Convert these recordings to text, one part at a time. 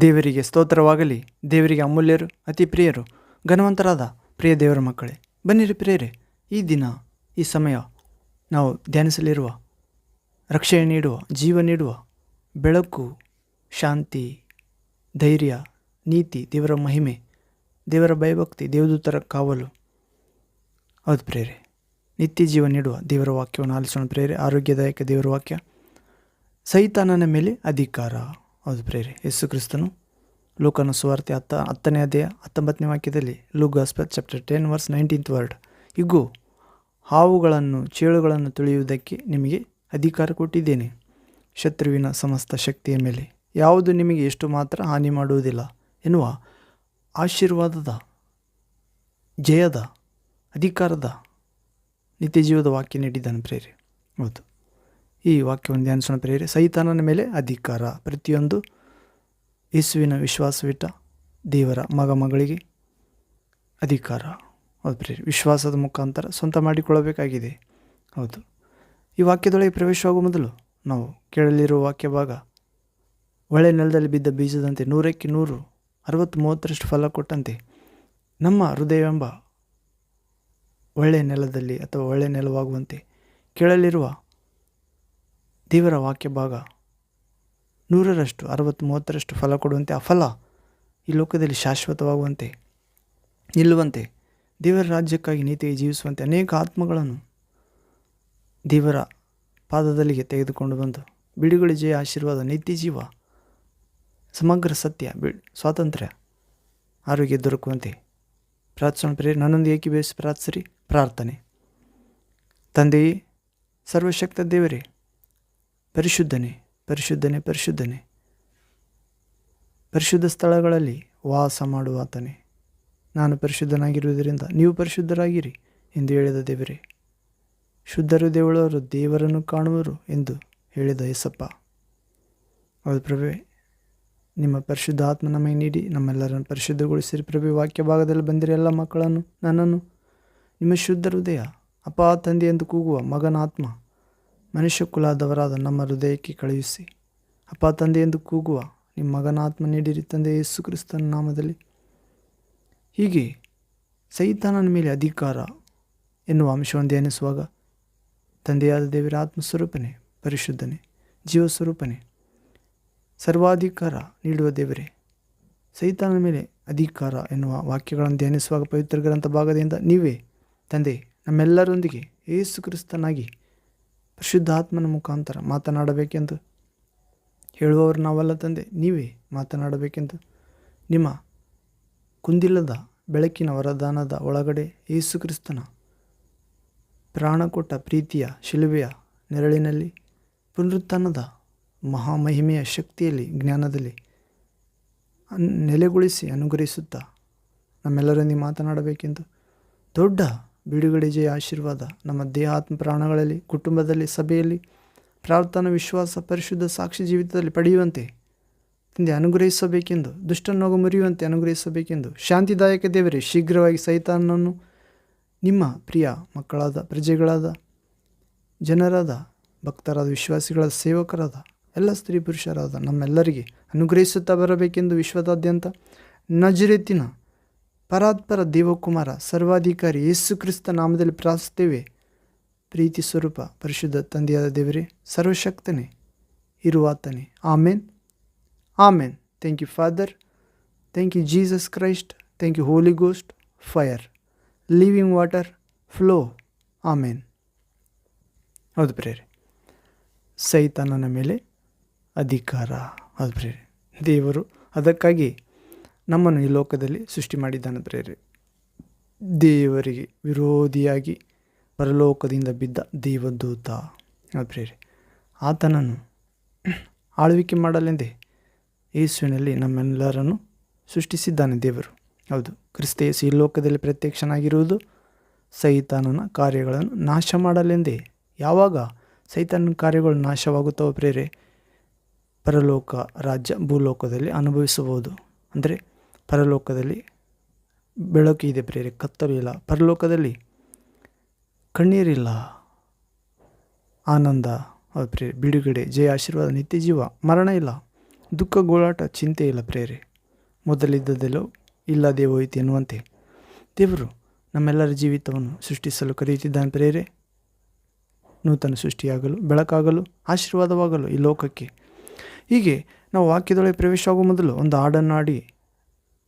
ದೇವರಿಗೆ ಸ್ತೋತ್ರವಾಗಲಿ, ದೇವರಿಗೆ ಅಮೂಲ್ಯರು ಅತಿ ಪ್ರಿಯರು ಘನವಂತರಾದ ಪ್ರಿಯ ದೇವರ ಮಕ್ಕಳೇ, ಬನ್ನಿರಿ ಪ್ರಿಯರೇ, ಈ ದಿನ, ಈ ಸಮಯ ನಾವು ಧ್ಯಾನಿಸಲಿರುವ, ರಕ್ಷಣೆ ನೀಡುವ, ಜೀವ ನೀಡುವ ಬೆಳಕು, ಶಾಂತಿ, ಧೈರ್ಯ, ನೀತಿ, ದೇವರ ಮಹಿಮೆ, ದೇವರ ಭಯಭಕ್ತಿ, ದೇವದೂತರ ಕಾವಲು. ಹೌದು ಪ್ರೇರೆ ನಿತ್ಯ ಜೀವ ನೀಡುವ ದೇವರ ವಾಕ್ಯವನ್ನು ಆಲಿಸೋಣ ಪ್ರೇರೆ ಆರೋಗ್ಯದಾಯಕ ದೇವರ ವಾಕ್ಯ. ಸೈತಾನನ ಮೇಲೆ ಅಧಿಕಾರ. ಹೌದು ಪ್ರೇರಿ ಯೇಸು ಕ್ರಿಸ್ತನು ಲೂಕನ ಸುವಾರ್ತೆ ಹತ್ತ, ಹತ್ತನೇ ಅಧ್ಯಾಯ ಹತ್ತೊಂಬತ್ತನೇ ವಾಕ್ಯದಲ್ಲಿ Luke gospel chapter ten verse nineteenth word. ಇಗೋ, ಹಾವುಗಳನ್ನು, ಚೇಳುಗಳನ್ನು ತುಳಿಯುವುದಕ್ಕೆ ನಿಮಗೆ ಅಧಿಕಾರ ಕೊಟ್ಟಿದ್ದೇನೆ. ಶತ್ರುವಿನ ಸಮಸ್ತ ಶಕ್ತಿಯ ಮೇಲೆ ಯಾವುದು ನಿಮಗೆ ಎಷ್ಟು ಮಾತ್ರ ಹಾನಿ ಮಾಡುವುದಿಲ್ಲ ಎನ್ನುವ ಆಶೀರ್ವಾದದ, ಜಯದ, ಅಧಿಕಾರದ ನಿತ್ಯ ಜೀವದ ವಾಕ್ಯ ನೀಡಿದ್ದಾನೆ ಪ್ರೇರಿ ಹೌದು. ಈ ವಾಕ್ಯವನ್ನು ಧ್ಯಾನಿಸೋಣ ಪ್ರೇರಿ ಸೈತಾನನ ಮೇಲೆ ಅಧಿಕಾರ. ಪ್ರತಿಯೊಂದು ಯೇಸುವಿನ ವಿಶ್ವಾಸವಿಟ್ಟ ದೇವರ ಮಗ ಮಗಳಿಗೆ ಅಧಿಕಾರ. ಹೌದು ಪ್ರೇರಿ ವಿಶ್ವಾಸದ ಮುಖಾಂತರ ಸ್ವಂತ ಮಾಡಿಕೊಳ್ಳಬೇಕಾಗಿದೆ. ಹೌದು. ಈ ವಾಕ್ಯದೊಳಗೆ ಪ್ರವೇಶವಾಗುವ ಮೊದಲು ನಾವು ಕೇಳಲಿರುವ ವಾಕ್ಯ ಭಾಗ, ಒಳ್ಳೆ ನೆಲದಲ್ಲಿ ಬಿದ್ದ ಬೀಜದಂತೆ ನೂರಕ್ಕೆ ನೂರು ಅರವತ್ತು ಮೂವತ್ತರಷ್ಟು ಫಲ ಕೊಟ್ಟಂತೆ ನಮ್ಮ ಹೃದಯವೆಂಬ ಒಳ್ಳೆಯ ನೆಲದಲ್ಲಿ ಅಥವಾ ಒಳ್ಳೆಯ ನೆಲವಾಗುವಂತೆ ಕೇಳಲಿರುವ ದೇವರ ವಾಕ್ಯ ಭಾಗ ನೂರರಷ್ಟು, ಅರವತ್ತು, ಮೂವತ್ತರಷ್ಟು ಫಲ ಕೊಡುವಂತೆ, ಆ ಫಲ ಈ ಲೋಕದಲ್ಲಿ ಶಾಶ್ವತವಾಗುವಂತೆ, ನಿಲ್ಲುವಂತೆ, ದೇವರ ರಾಜ್ಯಕ್ಕಾಗಿ ನೀತಿಗೆ ಜೀವಿಸುವಂತೆ ಅನೇಕ ಆತ್ಮಗಳನ್ನು ದೇವರ ಪಾದದಲ್ಲಿಗೆ ತೆಗೆದುಕೊಂಡು ಬಂದು ಬಿಡುಗಡೆ ಜಯ, ಆಶೀರ್ವಾದ, ನಿತ್ಯ ಜೀವ, ಸಮಗ್ರ ಸತ್ಯ, ಬಿ ಸ್ವಾತಂತ್ರ್ಯ, ಆರೋಗ್ಯ ದೊರಕುವಂತೆ ಪ್ರಾರ್ಥನೆ ಪ್ರೇರಿ ನನ್ನೊಂದು ಏಕೀಭವಿಸಿ ಪ್ರಾರ್ಥಿಸಿರಿ? ಪ್ರಾರ್ಥನೆ. ತಂದೆಯೇ, ಸರ್ವಶಕ್ತ ದೇವರೇ ಪರಿಶುದ್ಧನೇ ಪರಿಶುದ್ಧನೇ ಪರಿಶುದ್ಧನೇ. ಪರಿಶುದ್ಧ ಸ್ಥಳಗಳಲ್ಲಿ ವಾಸ ಮಾಡುವ ಆತನೇ. ನಾನು ಪರಿಶುದ್ಧನಾಗಿರುವುದರಿಂದ ನೀವು ಪರಿಶುದ್ಧರಾಗಿರಿ ಎಂದು ಹೇಳಿದ ದೇವರೇ. ಶುದ್ಧರು ದೇವಳವರು ದೇವರನ್ನು ಕಾಣುವರು ಎಂದು ಹೇಳಿದ ಯಸಪ್ಪ ಹೌದು ಪ್ರಭೆ ನಿಮ್ಮ ಪರಿಶುದ್ಧ ಆತ್ಮ ನಮಗೆ ನೀಡಿ ನಮ್ಮೆಲ್ಲರನ್ನು ಪರಿಶುದ್ಧಗೊಳಿಸಿರಿ ಪ್ರಭೆ ವಾಕ್ಯ ಭಾಗದಲ್ಲಿ ಬಂದಿರಿ ಎಲ್ಲ ಮಕ್ಕಳನ್ನು, ನನ್ನನ್ನು. ನಿಮ್ಮ ಶುದ್ಧ ಹೃದಯ ಅಪ್ಪ ತಂದೆ ಎಂದು ಕೂಗುವ ಮಗನ ಆತ್ಮ ಮನುಷ್ಯ ಕುಲಾದವರಾದ ನಮ್ಮ ಹೃದಯಕ್ಕೆ ಕಳುಹಿಸಿ. ಅಪ್ಪ, ತಂದೆ ಎಂದು ಕೂಗುವ ನಿಮ್ಮ ಮಗನಾತ್ಮ ನೀಡಿರಿ ತಂದೆ ಯೇಸು ಕ್ರಿಸ್ತನ ನಾಮದಲ್ಲಿ. ಹೀಗೆ ಸೈತಾನನ ಮೇಲೆ ಅಧಿಕಾರ ಎನ್ನುವ ಅಂಶವನ್ನು ಧ್ಯಾನಿಸುವಾಗ ತಂದೆಯಾದ ದೇವರ ಆತ್ಮಸ್ವರೂಪನೇ, ಪರಿಶುದ್ಧನೇ, ಜೀವಸ್ವರೂಪನೇ, ಸರ್ವಾಧಿಕಾರ ನೀಡುವ ದೇವರೇ. ಸೈತಾನನ ಮೇಲೆ ಅಧಿಕಾರ ಎನ್ನುವ ವಾಕ್ಯಗಳನ್ನು ಧ್ಯಾನಿಸುವಾಗ ಪವಿತ್ರ ಗ್ರಂಥ ಭಾಗದಿಂದ ನೀವೇ ತಂದೆ ನಮ್ಮೆಲ್ಲರೊಂದಿಗೆ ಯೇಸು ಕ್ರಿಸ್ತನಾಗಿ ಪರಿಶುದ್ಧಾತ್ಮನ ಮುಖಾಂತರ ಮಾತನಾಡಬೇಕೆಂದು ಹೇಳುವವರು ನಾವಲ್ಲ ತಂದೆ, ನೀವೇ ಮಾತನಾಡಬೇಕೆಂದು. ನಿಮ್ಮ ಕುಂದಿಲ್ಲದ ಬೆಳಕಿನ ವರದಾನದ ಒಳಗಡೆ ಯೇಸು ಕ್ರಿಸ್ತನ ಪ್ರಾಣ ಕೊಟ್ಟ ಪ್ರೀತಿಯ ಶಿಲುಬೆಯ ನೆರಳಿನಲ್ಲಿ, ಪುನರುತ್ಥಾನದ ಮಹಾಮಹಿಮೆಯ ಶಕ್ತಿಯಲ್ಲಿ, ಜ್ಞಾನದಲ್ಲಿ ನೆಲೆಗೊಳಿಸಿ ಅನುಗ್ರಹಿಸುತ್ತಾ ನಮ್ಮೆಲ್ಲರೊಂದಿಗೆ ಮಾತನಾಡಬೇಕೆಂದು ದೊಡ್ಡ ಬಿಡುಗಡೆ ಜಯ ಆಶೀರ್ವಾದ ನಮ್ಮ ದೇಹ ಆತ್ಮ ಪ್ರಾಣಗಳಲ್ಲಿ, ಕುಟುಂಬದಲ್ಲಿ, ಸಭೆಯಲ್ಲಿ, ಪ್ರಾರ್ಥನಾ ವಿಶ್ವಾಸ ಪರಿಶುದ್ಧ ಸಾಕ್ಷಿ ಜೀವಿತದಲ್ಲಿ ಪಡೆಯುವಂತೆ ತಂದೆ ಅನುಗ್ರಹಿಸಬೇಕೆಂದು, ದುಷ್ಟನೋಗ ಮುರಿಯುವಂತೆ ಅನುಗ್ರಹಿಸಬೇಕೆಂದು ಶಾಂತಿದಾಯಕ ದೇವರೇ, ಶೀಘ್ರವಾಗಿ ಸೈತಾನನನ್ನು ನಿಮ್ಮ ಪ್ರಿಯ ಮಕ್ಕಳಾದ, ಪ್ರಜೆಗಳಾದ, ಜನರಾದ, ಭಕ್ತರಾದ ವಿಶ್ವಾಸಿಗಳ ಸೇವಕರಾದ, ಎಲ್ಲ ಸ್ತ್ರೀ ಪುರುಷರಾದ ನಮ್ಮೆಲ್ಲರಿಗೆ ಅನುಗ್ರಹಿಸುತ್ತಾ ಬರಬೇಕೆಂದು ವಿಶ್ವದಾದ್ಯಂತ ನಜರೇತಿನ ಪರಾತ್ಪರ ದೇವಕುಮಾರ, ಸರ್ವಾಧಿಕಾರಿ ಯೇಸು ಕ್ರಿಸ್ತ ನಾಮದಲ್ಲಿ ಪ್ರಾರ್ಥಿಸುತ್ತೇವೆ. ಪ್ರೀತಿ ಸ್ವರೂಪ ಪರಿಶುದ್ಧ ತಂದೆಯಾದ ದೇವರೇ, ಸರ್ವಶಕ್ತನೇ, ಇರುವಾತನೇ. Amen. Amen. Thank you father thank you Jesus Christ thank you holy ghost fire living water flow amen. ಹೌದು ಪ್ರೇರೆ ಸೈತಾನನ ಮೇಲೆ ಅಧಿಕಾರ. ಹೌದು ಪ್ರೇರೆ ದೇವರು ಅದಕ್ಕಾಗಿ ನಮ್ಮನ್ನು ಈ ಲೋಕದಲ್ಲಿ ಸೃಷ್ಟಿ ಮಾಡಿದ್ದಾನೆ ಪ್ರೇರೆ ದೇವರಿಗೆ ವಿರೋಧಿಯಾಗಿ ಪರಲೋಕದಿಂದ ಬಿದ್ದ ದೇವದೂತ ಪ್ರೇರೆ ಆತನನ್ನು ಆಳ್ವಿಕೆ ಮಾಡಲೆಂದೇ ಯೇಸುವಿನಲ್ಲಿ ನಮ್ಮೆಲ್ಲರನ್ನು ಸೃಷ್ಟಿಸಿದ್ದಾನೆ ದೇವರು. ಹೌದು, ಕ್ರಿಸ್ತ ಯೇಸು ಈ ಲೋಕದಲ್ಲಿ ಪ್ರತ್ಯಕ್ಷನಾಗಿರುವುದು ಸೈತಾನನ ಕಾರ್ಯಗಳನ್ನು ನಾಶ ಮಾಡಲೆಂದೇ. ಯಾವಾಗ ಸೈತಾನನ ಕಾರ್ಯಗಳು ನಾಶವಾಗುತ್ತವೋ ಪ್ರೇರೆ, ಪರಲೋಕ ರಾಜ್ಯ ಭೂಲೋಕದಲ್ಲಿ ಅನುಭವಿಸಬಹುದು. ಅಂದರೆ ಪರಲೋಕದಲ್ಲಿ ಬೆಳಕು ಇದೆ ಪ್ರೇರೆ ಕತ್ತಲು ಇಲ್ಲ. ಪರಲೋಕದಲ್ಲಿ ಕಣ್ಣೀರಿಲ್ಲ. ಆನಂದ ಅದು ಪ್ರೇರೆ ಬಿಡುಗಡೆ, ಜಯ, ಆಶೀರ್ವಾದ, ನಿತ್ಯ ಜೀವ, ಮರಣ ಇಲ್ಲ. ದುಃಖ, ಗೋಳಾಟ, ಚಿಂತೆ ಇಲ್ಲ ಪ್ರೇರೆ ಮೊದಲಿದ್ದದೆಲ್ಲೋ ಇಲ್ಲದೆ ಹೋಯಿತು ಎನ್ನುವಂತೆ ದೇವರು ನಮ್ಮೆಲ್ಲರ ಜೀವಿತವನ್ನು ಸೃಷ್ಟಿಸಲು ಕರೆಯುತ್ತಿದ್ದಾನೆ ಪ್ರೇರೆ ನೂತನ ಸೃಷ್ಟಿಯಾಗಲು, ಬೆಳಕಾಗಲು, ಆಶೀರ್ವಾದವಾಗಲು ಈ ಲೋಕಕ್ಕೆ. ಹೀಗೆ ನಾವು ವಾಕ್ಯದೊಳಗೆ ಪ್ರವೇಶವಾಗುವ ಮೊದಲು ಒಂದು ಹಾಡನ್ನು ಹಾಡಿ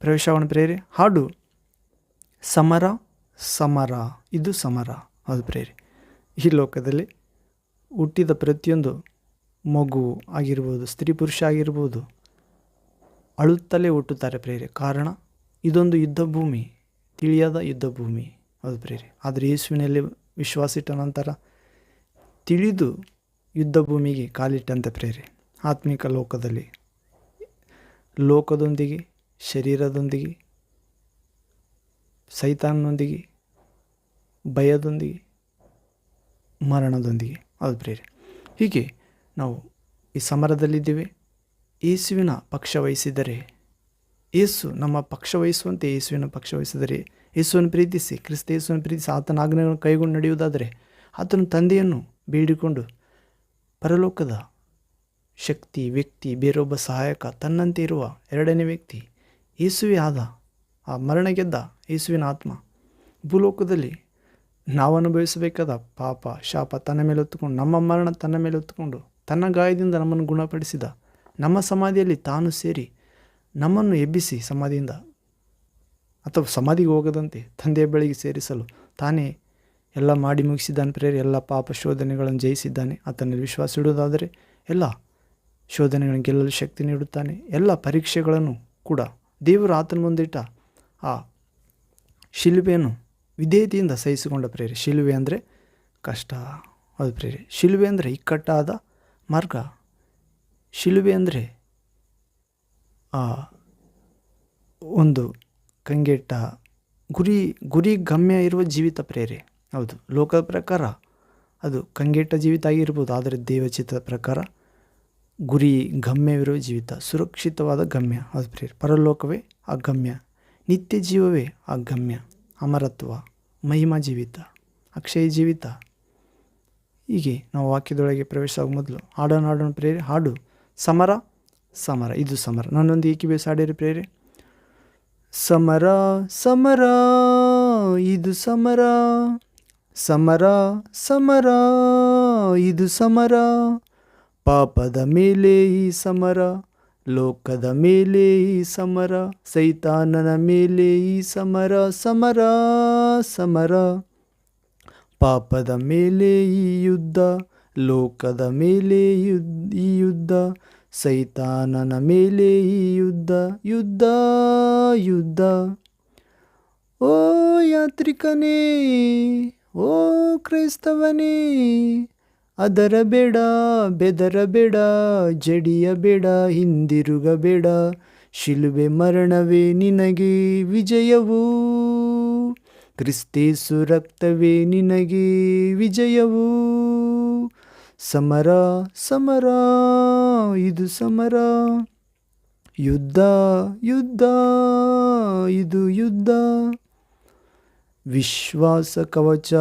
ಪ್ರವೇಶವನ್ನು ಪ್ರೇರಿ ಹಾಡು. ಸಮರ ಸಮರ. ಇದು ಸಮರ. ಅದು ಪ್ರೇರಿ ಈ ಲೋಕದಲ್ಲಿ ಹುಟ್ಟಿದ ಪ್ರತಿಯೊಂದು ಮಗು ಆಗಿರ್ಬೋದು, ಸ್ತ್ರೀ ಪುರುಷ ಆಗಿರ್ಬೋದು ಅಳುತ್ತಲೇ ಹುಟ್ಟುತ್ತಾರೆ ಪ್ರೇರಿ ಕಾರಣ, ಇದೊಂದು ಯುದ್ಧ ಭೂಮಿ ತಿಳಿಯದ ಯುದ್ಧ ಭೂಮಿ ಅದು ಪ್ರೇರಿ ಆದರೆ ಯೇಸುವಿನಲ್ಲಿ ವಿಶ್ವಾಸಿಟ್ಟ ನಂತರ ತಿಳಿದು ಯುದ್ಧ ಭೂಮಿಗೆ ಕಾಲಿಟ್ಟಂತೆ ಪ್ರೇರಿ ಆತ್ಮಿಕ ಲೋಕದಲ್ಲಿ, ಲೋಕದೊಂದಿಗೆ ಶರೀರದೊಂದಿಗೆ, ಸೈತಾನ್ನೊಂದಿಗೆ, ಭಯದೊಂದಿಗೆ, ಮರಣದೊಂದಿಗೆ. ಅದು ಪ್ರೇರೆ ಹೀಗೆ ನಾವು ಈ ಸಮರದಲ್ಲಿದ್ದೇವೆ. ಯೇಸುವಿನ ಪಕ್ಷ ವಹಿಸಿದರೆ ಏಸು ನಮ್ಮ ಪಕ್ಷ ವಹಿಸುವಂತೆ ಯೇಸುವಿನ ಪಕ್ಷ ವಹಿಸಿದರೆ, ಯೇಸುವನ್ನು ಪ್ರೀತಿಸಿ, ಕ್ರಿಸ್ತ ಯೇಸುವನ್ನು ಪ್ರೀತಿಸಿ ಆತನ ಆಜ್ಞೆಗಳನ್ನು ಕೈಗೊಂಡು ನಡೆಯುವುದಾದರೆ, ಆತನ ತಂದೆಯನ್ನು ಬೇಡಿಕೊಂಡು ಪರಲೋಕದ ಶಕ್ತಿ, ವ್ಯಕ್ತಿ, ಬೇರೊಬ್ಬ ಸಹಾಯಕ, ತನ್ನಂತೆ ಇರುವ ಎರಡನೇ ವ್ಯಕ್ತಿ ಯೇಸುವೆ ಆದ. ಆ ಮರಣ ಗೆದ್ದ ಯೇಸುವಿನ ಆತ್ಮ. ಭೂಲೋಕದಲ್ಲಿ ನಾವು ಅನುಭವಿಸಬೇಕಾದ ಪಾಪ, ಶಾಪ ತನ್ನ ಮೇಲೆ ಹೊತ್ತುಕೊಂಡು, ನಮ್ಮ ಮರಣ ತನ್ನ ಮೇಲೆ ಹೊತ್ತುಕೊಂಡು, ತನ್ನ ಗಾಯದಿಂದ ನಮ್ಮನ್ನು ಗುಣಪಡಿಸಿದ, ನಮ್ಮ ಸಮಾಧಿಯಲ್ಲಿ ತಾನು ಸೇರಿ ನಮ್ಮನ್ನು ಎಬ್ಬಿಸಿ ಸಮಾಧಿಯಿಂದ ಅಥವಾ ಸಮಾಧಿಗೆ ಹೋಗದಂತೆ ತಂದೆಯ ಬಳಿಗೆ ಸೇರಿಸಲು ತಾನೇ ಎಲ್ಲ ಮಾಡಿ ಮುಗಿಸಿದ್ದಾನೆ ಪ್ರೇರಿ ಎಲ್ಲ ಪಾಪ ಶೋಧನೆಗಳನ್ನು ಜಯಿಸಿದ್ದಾನೆ. ಆತನಲ್ಲಿ ವಿಶ್ವಾಸ ಇಡುವುದಾದರೆ ಎಲ್ಲ ಶೋಧನೆಗಳನ್ನು ಗೆಲ್ಲಲು ಶಕ್ತಿ ನೀಡುತ್ತಾನೆ. ಎಲ್ಲ ಪರೀಕ್ಷೆಗಳನ್ನು ಕೂಡ ದೇವರು ಆತನ ಮುಂದಿಟ್ಟ ಆ ಶಿಲುಬೆಯನ್ನು ವಿಧೇಯತೆಯಿಂದ ಸಹಿಸಿಕೊಂಡ ಪ್ರೇರೆ. ಶಿಲುಬೆ ಅಂದರೆ ಕಷ್ಟ. ಅದು ಪ್ರೇರೆ. ಶಿಲುಬೆ ಅಂದರೆ ಇಕ್ಕಟ್ಟಾದ ಮಾರ್ಗ. ಶಿಲುಬೆ ಅಂದರೆ ಆ ಒಂದು ಕಂಗೆಟ್ಟ ಗುರಿ ಗುರಿ ಗಮ್ಯ ಇರುವ ಜೀವಿತ ಪ್ರೇರೆ. ಹೌದು. ಲೋಕದ ಪ್ರಕಾರ ಅದು ಕಂಗೆಟ್ಟ ಜೀವಿತ ಆಗಿರ್ಬೋದು. ಆದರೆ ದೇವಚಿತ್ತದ ಪ್ರಕಾರ ಗುರಿ ಗಮ್ಯವಿರುವ ಜೀವಿತ, ಸುರಕ್ಷಿತವಾದ ಗಮ್ಯ, ಅದು ಪ್ರೇರ್ ಪರಲೋಕವೇ ಅಗಮ್ಯ ಗಮ್ಯ ನಿತ್ಯ ಜೀವವೇ ಅಗಮ್ಯ ಗಮ್ಯ ಅಮರತ್ವ, ಮಹಿಮಾ ಜೀವಿತ, ಅಕ್ಷಯ ಜೀವಿತ. ಹೀಗೆ ನಾವು ವಾಕ್ಯದೊಳಗೆ ಪ್ರವೇಶ ಮೊದಲು ಹಾಡೋಣ ಹಾಡೋಣ ಪ್ರೇರೆ ಹಾಡು, ಸಮರ ಸಮರ. ಇದು ಸಮರ. ನನ್ನೊಂದು ಏಕಿಬೇಸ ಹಾಡಿರಿ ಪ್ರೇರೆ ಸಮರ ಸಮರ, ಇದು ಸಮರ. ಸಮರ ಸಮರ, ಇದು ಸಮರ. ಪಾಪದ ಮೇಲೆ ಈ ಸಮರ, ಲೋಕದ ಮೇಲೆ ಈ ಸಮರ, ಸೈತಾನನ ಮೇಲೆ ಈ ಸಮರ ಸಮರ ಸಮರ. ಪಾಪದ ಮೇಲೆ ಈ ಯುದ್ಧ, ಲೋಕದ ಮೇಲೆ ಯುದ್ಧ ಈ ಯುದ್ಧ, ಸೈತಾನನ ಮೇಲೆ ಈ ಯುದ್ಧ ಯುದ್ಧ ಯುದ್ಧ. ಓ ಯಾತ್ರಿಕನೇ, ಓ ಕ್ರೈಸ್ತವನೇ ಅದರಬೇಡ ಬೇಡ ಹಿಂದಿರುಗ ಹಿಂದಿರುಗಬೇಡ ಶಿಲುಬೆ ಮರಣವೇ ನಿನಗೆ ವಿಜಯವು. ಕ್ರಿಸ್ತೇಸು ರಕ್ತವೇ ನಿನಗೆ ವಿಜಯವು. ಸಮರ ಸಮರ, ಇದು ಸಮರ. ಯುದ್ಧ ಯುದ್ಧ, ಇದು ಯುದ್ಧ. ವಿಶ್ವಾಸ ಕವಚ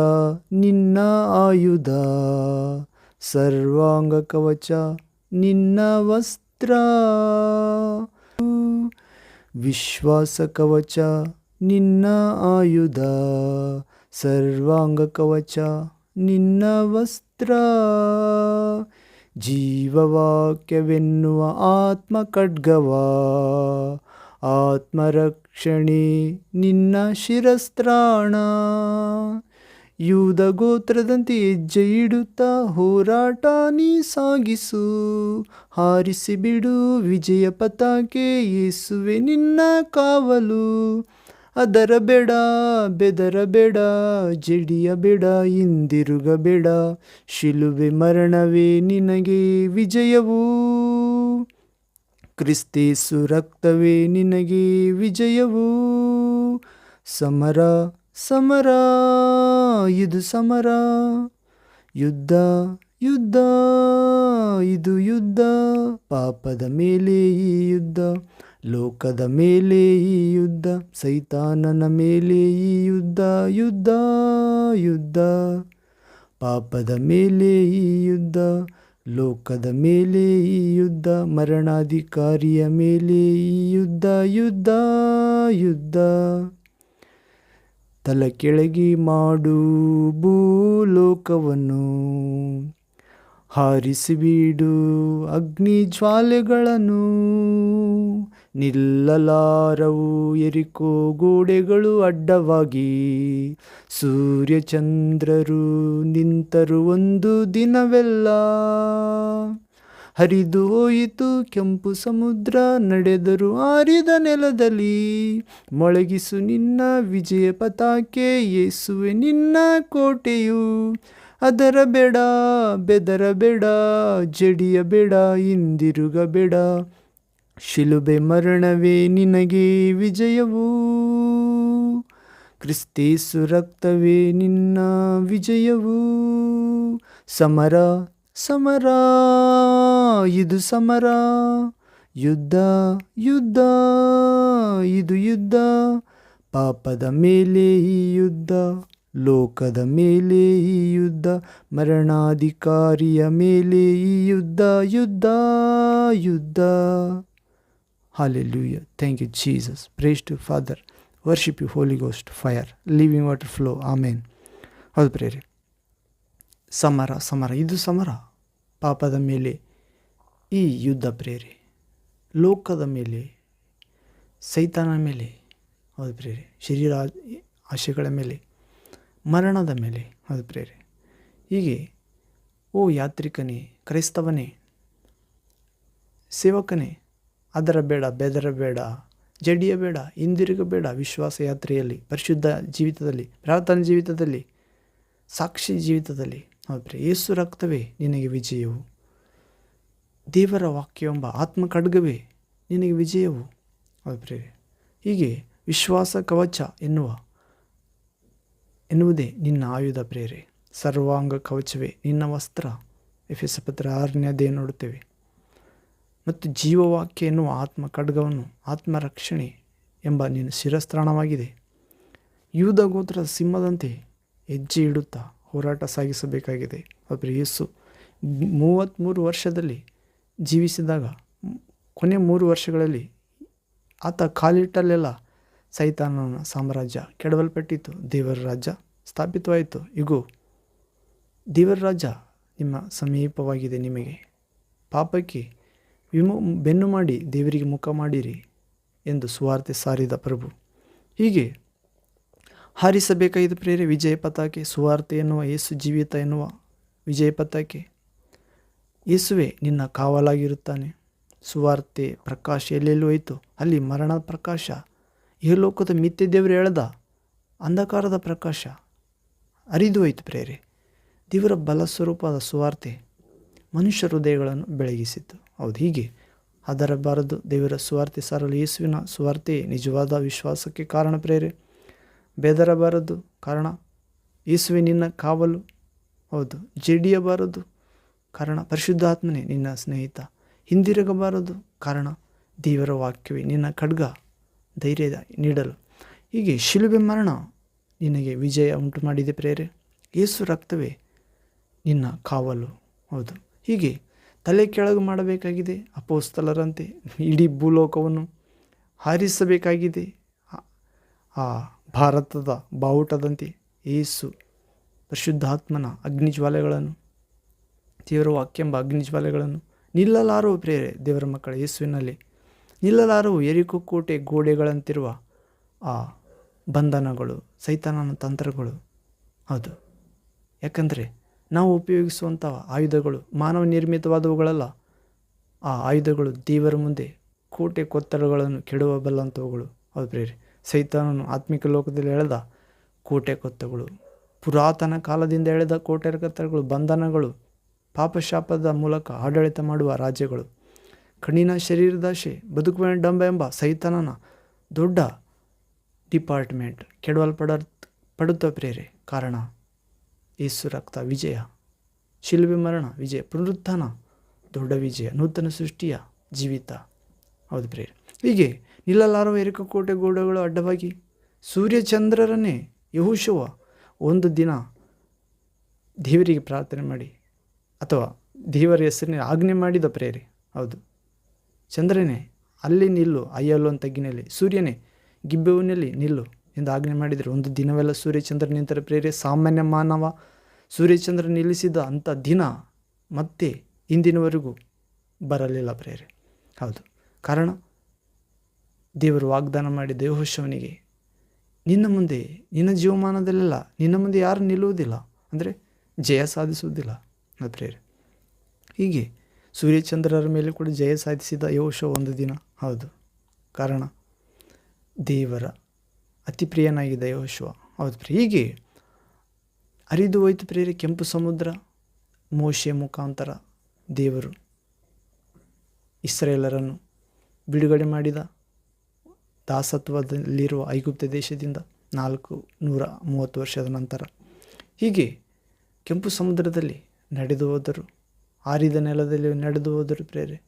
ನಿನ್ನ ಆಯುಧ. ಸರ್ವಾಂಗ ಕವಚ ನಿನ್ನ ವಸ್ತ್ರ. ವಿಶ್ವಾಸ ಕವಚ ನಿನ್ನ ಆಯುಧ. ಸರ್ವಾಂಗ ಕವಚ ನಿನ್ನ ವಸ್ತ್ರ. ಜೀವವಾಕ್ಯವೆನ್ನುವ ಆತ್ಮ ಖಡ್ಗವ ಆತ್ಮರಕ್ಷಣೆ ನಿನ್ನ ಶಿರಸ್ತ್ರಾಣ. ಯೂದ ಗೋತ್ರದಂತೆ ಹೆಜ್ಜೆ ಇಡುತ್ತಾ ಹೋರಾಟ ನೀ ಸಾಗಿಸು. ಹಾರಿಸಿ ಬಿಡು ವಿಜಯ ಪತಾಕೆ ಯೇಸುವೆ ನಿನ್ನ ಕಾವಲು. ಅದರ ಬೇಡ ಬೆದರಬೇಡ ಜಡಿಯಬೇಡ ಹಿಂದಿರುಗಬೇಡ ಶಿಲುವೆ ಮರಣವೇ ನಿನಗೆ ವಿಜಯವು. ಕ್ರಿಸ್ತೇಸು ರಕ್ತವೇ ನಿನಗೆ ವಿಜಯವು. ಸಮರ ಸಮರ, ಇದು ಸಮರ. ಯುದ್ಧ ಯುದ್ಧ, ಇದು ಯುದ್ಧ. ಪಾಪದ ಮೇಲೆ ಈ ಯುದ್ಧ, ಲೋಕದ ಮೇಲೆ ಈ ಯುದ್ಧ, ಸೈತಾನನ ಮೇಲೆ ಈ ಯುದ್ಧ ಯುದ್ಧ ಯುದ್ಧ. ಪಾಪದ ಮೇಲೆ ಈ ಯುದ್ಧ ಲೋಕದ ಮೇಲೆ ಈ ಯುದ್ಧ, ಮರಣಾಧಿಕಾರಿಯ ಮೇಲೆ ಈ ಯುದ್ಧ ಯುದ್ಧ ಯುದ್ಧ. ತಲೆ ಕೆಳಗಿ ಮಾಡು ಭೂಲೋಕವನ್ನು ಹಾರಿಸಿಬಿಡು ಅಗ್ನಿ ಜ್ವಾಲೆಗಳನ್ನು. ನಿಲ್ಲಲಾರವು ಎರಿಕೋ ಗೋಡೆಗಳು ಅಡ್ಡವಾಗಿ. ಸೂರ್ಯಚಂದ್ರರು ನಿಂತರು ಒಂದು ದಿನವೆಲ್ಲ. ಹರಿದು ಹೋಯಿತು ಕೆಂಪು ಸಮುದ್ರ, ನಡೆದರು ಆರಿದ ನೆಲದಲ್ಲಿ. ಮೊಳಗಿಸು ನಿನ್ನ ವಿಜಯ ಪತಾಕೆ, ಏಸುವೆ ನಿನ್ನ ಕೋಟೆಯು. ಅದರ ಬೇಡ, ಬೆದರ ಬೇಡ, ಜಡಿಯ ಬೇಡ ಹಿಂದಿರುಗಬೇಡ ಶಿಲುಬೆ ಮರಣವೇ ನಿನಗೆ ವಿಜಯವು? ಕ್ರಿಸ್ತೇಸು ರಕ್ತವೇ ನಿನ್ನ ವಿಜಯವು? ಸಮರ ಸಮರ, ಇದು ಸಮರ. ಯುದ್ಧ ಯುದ್ಧ, ಇದು ಯುದ್ಧ. ಪಾಪದ ಮೇಲೆ ಈ ಯುದ್ಧ, ಲೋಕದ ಮೇಲೆ ಈ ಯುದ್ಧ, ಮರಣಾಧಿಕಾರಿಯ ಮೇಲೆ ಈ ಯುದ್ಧ ಯುದ್ಧ ಯುದ್ಧ. Hallelujah. Thank you, Jesus. Praise to Father. Worship you, Holy Ghost, fire, living water flow. Amen. ಹೌದು ಪ್ರೇರಿ ಸಮರ ಸಮರ ಇದು ಸಮರ ಪಾಪದ ಮೇಲೆ ಈ ಯುದ್ಧ ಪ್ರೇರಿ ಲೋಕದ ಮೇಲೆ ಸೈತಾನ ಮೇಲೆ ಹೌದು ಪ್ರೇರಿ ಶರೀರ ಆಶೆಗಳ ಮೇಲೆ ಮರಣದ ಮೇಲೆ ಹೌದು ಪ್ರೇರಿ ಹೀಗೆ ಓ ಯಾತ್ರಿಕನೇ ಕ್ರೈಸ್ತವನೇ ಸೇವಕನೇ ಅದರ ಬೇಡ, ಬೆದರ ಬೇಡ, ಜಡಿಯ ಬೇಡ ಹಿಂದಿರುಗಬೇಡ ವಿಶ್ವಾಸ ಯಾತ್ರೆಯಲ್ಲಿ, ಪರಿಶುದ್ಧ ಜೀವಿತದಲ್ಲಿ, ಪ್ರಾರ್ಥನಾ ಜೀವಿತದಲ್ಲಿ, ಸಾಕ್ಷಿ ಜೀವಿತದಲ್ಲಿ. ಹೌದ್ರೆ ಯೇಸು ರಕ್ತವೇ ನಿನಗೆ ವಿಜಯವು. ದೇವರ ವಾಕ್ಯವೆಂಬ ಆತ್ಮ ಖಡ್ಗವೇ ನಿನಗೆ ವಿಜಯವು. ಹೌದ್ರೆ ಹೀಗೆ ವಿಶ್ವಾಸ ಕವಚ ಎನ್ನುವ, ಎನ್ನುವುದೇ ನಿನ್ನ ಆಯುಧ ಪ್ರೇರೆ ಸರ್ವಾಂಗ ಕವಚವೇ ನಿನ್ನ ವಸ್ತ್ರ. ಎಫ್ ಎಸ್ ಪತ್ರ ಆರನೇ ಅದೇ ನೋಡುತ್ತೇವೆ. ಮತ್ತು ಜೀವವಾಕ್ಯ ಎನ್ನುವ ಆತ್ಮ ಖಡ್ಗವನ್ನು ಆತ್ಮರಕ್ಷಣೆ ಎಂಬ ನಿನ್ನ ಶಿರಸ್ತ್ರಾಣವಾಗಿದೆ. ಯೂದ ಗೋತ್ರದ ಸಿಂಹದಂತೆ ಹೆಜ್ಜೆ ಇಡುತ್ತಾ ಹೋರಾಟ ಸಾಗಿಸಬೇಕಾಗಿದೆ. ಒಬ್ಬರು ಯೇಸು ಮೂವತ್ತ್ಮೂರು ವರ್ಷದಲ್ಲಿ ಜೀವಿಸಿದಾಗ, ಕೊನೆ ಮೂರು ವರ್ಷಗಳಲ್ಲಿ ಆತ ಕಾಲಿಟ್ಟಲ್ಲೆಲ್ಲ ಸೈತಾನನ ಸಾಮ್ರಾಜ್ಯ ಕೆಡವಲ್ಪಟ್ಟಿತ್ತು. ದೇವರ ರಾಜ್ಯ ಸ್ಥಾಪಿತವಾಯಿತು. ಇಗೋ, ದೇವರ ರಾಜ್ಯ ನಿಮ್ಮ ಸಮೀಪವಾಗಿದೆ ನಿಮಗೆ. ಪಾಪಕ್ಕೆ ವಿಮು, ಬೆನ್ನು ಮಾಡಿ, ದೇವರಿಗೆ ಮುಖ ಮಾಡಿರಿ ಎಂದು ಸುವಾರ್ತೆ ಸಾರಿದ ಪ್ರಭು. ಹೀಗೆ ಹಾರಿಸಬೇಕಾಗಿದ್ದ ಪ್ರೇರೆ ವಿಜಯ ಪತಾಕೆ, ಸುವಾರ್ತೆ ಎನ್ನುವ ಯೇಸು ಜೀವಿತ ಎನ್ನುವ ವಿಜಯ ಪತಾಕೆ. ಯೇಸುವೆ, ನಿನ್ನ ಕಾವಲಾಗಿರುತ್ತಾನೆ. ಸುವಾರ್ತೆ ಪ್ರಕಾಶ ಎಲ್ಲೆಲ್ಲೂ ಹೋಯಿತು? ಅಲ್ಲಿ ಮರಣದ ಪ್ರಕಾಶ. ಈ ಲೋಕದ ಮಿಥ್ಯ ದೇವರು ಎಳೆದ ಅಂಧಕಾರದ ಪ್ರಕಾಶ. ಅರಿದು ಹೋಯಿತು ಪ್ರೇರೆ. ದೇವರ ಬಲ ಸ್ವರೂಪದ ಸುವಾರ್ತೆ. ಮನುಷ್ಯ ಹೃದಯಗಳನ್ನು ಬೆಳಗಿಸಿತು. ಹೌದು, ಹೀಗೆ. ಅದರಬಾರದು ದೇವರ ಸುವಾರ್ತೆ ಸಾರಲು ಯೇಸುವಿನ ಸುವಾರ್ತೆ ನಿಜವಾದ ವಿಶ್ವಾಸಕ್ಕೆ ಕಾರಣ ಪ್ರೇರೆ. ಬೆದರಬಾರದು. ಕಾರಣ ಯೇಸುವೆ ನಿನ್ನ ಕಾವಲು. ಹೌದು, ಜಡಿಯಬಾರದು. ಕಾರಣ ಪರಿಶುದ್ಧಾತ್ಮನೇ ನಿನ್ನ ಸ್ನೇಹಿತ. ಹಿಂದಿರುಗಬಾರದು. ಕಾರಣ ದೇವರ ವಾಕ್ಯವೇ ನಿನ್ನ ಖಡ್ಗ ಧೈರ್ಯ ನೀಡಲು. ಹೀಗೆ ಶಿಲುಬೆ ಮರಣ ನಿನಗೆ ವಿಜಯ ಉಂಟು ಮಾಡಿದೆ ಪ್ರೇರೆ. ಯೇಸು ರಕ್ತವೇ ನಿನ್ನ ಕಾವಲು. ಹೌದು. ಹೀಗೆ ತಲೆ ಕೆಳಗೆ ಮಾಡಬೇಕಾಗಿದೆ, ಅಪೋಸ್ತಲರಂತೆ ಇಡೀ ಭೂಲೋಕವನ್ನು ಹಾರಿಸಬೇಕಾಗಿದೆ. ಆ ಭಾರತದ ಬಾವುಟದಂತೆ ಏಸು ಪರಿಶುದ್ಧಾತ್ಮನ ಅಗ್ನಿಜ್ವಾಲೆಗಳನ್ನು ಅಗ್ನಿ ಅಗ್ನಿಜ್ವಾಲೆಗಳನ್ನು ನಿಲ್ಲಲಾರವು ಪ್ರೇರೆ ದೇವರ ಮಕ್ಕಳ, ಯೇಸುವಿನಲ್ಲಿ ನಿಲ್ಲಲಾರವು ಎರಿಕು ಕೋಟೆ ಗೋಡೆಗಳಂತಿರುವ ಆ ಬಂಧನಗಳು, ಸೈತಾನನ ತಂತ್ರಗಳು. ಹೌದು. ಯಾಕಂದರೆ ನಾವು ಉಪಯೋಗಿಸುವಂಥ ಆಯುಧಗಳು, ಮಾನವ ನಿರ್ಮಿತವಾದವುಗಳಲ್ಲ. ಆ ಆಯುಧಗಳು ದೇವರ ಮುಂದೆ ಕೋಟೆ ಕೊತ್ತಲಗಳನ್ನು ಕೆಡವಬಲ್ಲಂಥವುಗಳು ಹೌದು ಪ್ರೇರಿ ಸೈತಾನನು ಆತ್ಮಿಕ ಲೋಕದಲ್ಲಿ ಎಳೆದ ಕೋಟೆ ಕೊತ್ತಗಳು ಪುರಾತನ ಕಾಲದಿಂದ ಎಳೆದ ಕೋಟೆ ಕೊತ್ತಲಗಳು ಬಂಧನಗಳು, ಪಾಪಶಾಪದ ಮೂಲಕ ಆಡಳಿತ ಮಾಡುವ ರಾಜ್ಯಗಳು. ಕಣ್ಣಿನ ಶರೀರದಾಶೆ ಬದುಕುವ ಡಂಬ ಎಂಬ ಸೈತಾನನ ದೊಡ್ಡ ಡಿಪಾರ್ಟ್ಮೆಂಟ್ ಕೆಡವಲ್ಪಡ ಪಡುತ್ತ ಪ್ರೇರೆ ಕಾರಣ. ಯೇಸು ರಕ್ತ ವಿಜಯ. ಶಿಲ್ಬೆ ಮರಣ ವಿಜಯ. ಪುನರುತ್ಥಾನ ದೊಡ್ಡ ವಿಜಯ. ನೂತನ ಸೃಷ್ಟಿಯ ಜೀವಿತ. ಹೌದು ಪ್ರೇರೆ ಹೀಗೆ ನಿಲ್ಲಲಾರವ ಏರಿಕ ಕೋಟೆ ಗೋಡೆಗಳು ಅಡ್ಡವಾಗಿ ಸೂರ್ಯಚಂದ್ರರನ್ನೇ ಯಹುಶವ ಒಂದು ದಿನ ದೇವರಿಗೆ ಪ್ರಾರ್ಥನೆ ಮಾಡಿ ಅಥವಾ ದೇವರ ಹೆಸರಿನ ಆಜ್ಞೆ ಮಾಡಿದ ಪ್ರೇರೆ ಹೌದು. ಚಂದ್ರನೇ, ಅಲ್ಲಿ ನಿಲ್ಲು. ಅಯ್ಯಲ್ಲೋನ್ ತಗ್ಗಿನಲ್ಲಿ ಸೂರ್ಯನೇ ಗಿಬ್ಬೆವಿನಲ್ಲಿ ನಿಲ್ಲು ಎಂದು ಆಜ್ಞೆ ಮಾಡಿದರೆ ಒಂದು ದಿನವೆಲ್ಲ ಸೂರ್ಯಚಂದ್ರ ನಿಂತರ ಪ್ರೇರೆ ಸಾಮಾನ್ಯ ಮಾನವ ಸೂರ್ಯಚಂದ್ರ ನಿಲ್ಲಿಸಿದ ಅಂಥ ದಿನ ಮತ್ತೆ ಇಂದಿನವರೆಗೂ ಬರಲಿಲ್ಲ ಪ್ರೇರೆ. ಹೌದು. ಕಾರಣ ದೇವರು ವಾಗ್ದಾನ ಮಾಡಿ ಯೆಹೋಶುವನಿಗೆ ನಿನ್ನ ಮುಂದೆ, ನಿನ್ನ ಜೀವಮಾನದಲ್ಲೆಲ್ಲ, ನಿನ್ನ ಮುಂದೆ ಯಾರು ನಿಲ್ಲುವುದಿಲ್ಲ, ಅಂದರೆ ಜಯ ಸಾಧಿಸುವುದಿಲ್ಲ ಪ್ರೇರೆ. ಹೀಗೆ ಸೂರ್ಯಚಂದ್ರರ ಮೇಲೆ ಕೂಡ ಜಯ ಸಾಧಿಸಿದ ಯೋಶ ಒಂದು ದಿನ. ಹೌದು. ಕಾರಣ ದೇವರ ಅತಿ ಪ್ರಿಯನಾಗಿದ್ದ ಯೋಶುವ ಹೌದು ಹೀಗೆ ಹರಿದು ಹೋಯ್ತು ಪ್ರೇರೆ ಕೆಂಪು ಸಮುದ್ರ, ಮೋಶೆ ಮುಖಾಂತರ ದೇವರು ಇಸ್ರೇಲರನ್ನು ಬಿಡುಗಡೆ ಮಾಡಿದ ದಾಸತ್ವದಲ್ಲಿರುವ ಐಗುಪ್ತ ದೇಶದಿಂದ ನಾಲ್ಕು ನೂರ ಮೂವತ್ತು ವರ್ಷದ ನಂತರ. ಹೀಗೆ ಕೆಂಪು ಸಮುದ್ರದಲ್ಲಿ ನಡೆದು ಹೋದರು, ಆರಿದ ನೆಲದಲ್ಲಿ ನಡೆದು ಹೋದರು ಪ್ರೇರೆ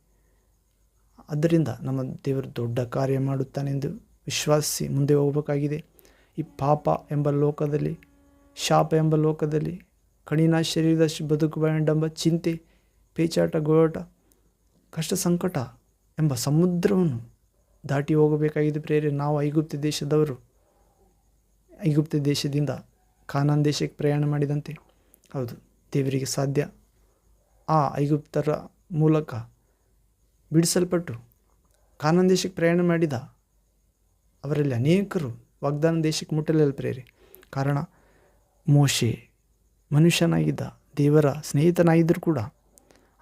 ಅದರಿಂದ ನಮ್ಮ ದೇವರು ದೊಡ್ಡ ಕಾರ್ಯ ಮಾಡುತ್ತಾನೆಂದು ವಿಶ್ವಾಸಿಸಿ ಮುಂದೆ ಹೋಗಬೇಕಾಗಿದೆ. ಈ ಪಾಪ ಎಂಬ ಲೋಕದಲ್ಲಿ ಶಾಪ ಎಂಬ ಲೋಕದಲ್ಲಿ ಕಣಿನ ಶರೀರದ ಬದುಕು ಬೇಡವೆಂಬ ಚಿಂತೆ, ಪೇಚಾಟ ಗೋಟ ಕಷ್ಟ ಸಂಕಟ ಎಂಬ ಸಮುದ್ರವನ್ನು ದಾಟಿ ಹೋಗಬೇಕಾಗಿದೆ ಪ್ರೇರೆ. ನಾವು ಐಗುಪ್ತ ದೇಶದವರು. ಐಗುಪ್ತ ದೇಶದಿಂದ ಕಾನಾನ್ ದೇಶಕ್ಕೆ ಪ್ರಯಾಣ ಮಾಡಿದಂತೆ. ಹೌದು, ದೇವರಿಗೆ ಸಾಧ್ಯ. ಆ ಐಗುಪ್ತರ ಮೂಲಕ ಬಿಡಿಸಲ್ಪಟ್ಟು ಕಾನಾನ್ ದೇಶಕ್ಕೆ ಪ್ರಯಾಣ ಮಾಡಿದ ಅವರಲ್ಲಿ ಅನೇಕರು ವಾಗ್ದಾನ ದೇಶಕ್ಕೆ ಮುಟ್ಟಲಿಲ್ಲ ಪ್ರೇರೆ. ಕಾರಣ ಮೋಶೆ, ಮನುಷ್ಯನಾಗಿದ್ದ ದೇವರ ಸ್ನೇಹಿತನಾಗಿದ್ದರೂ ಕೂಡ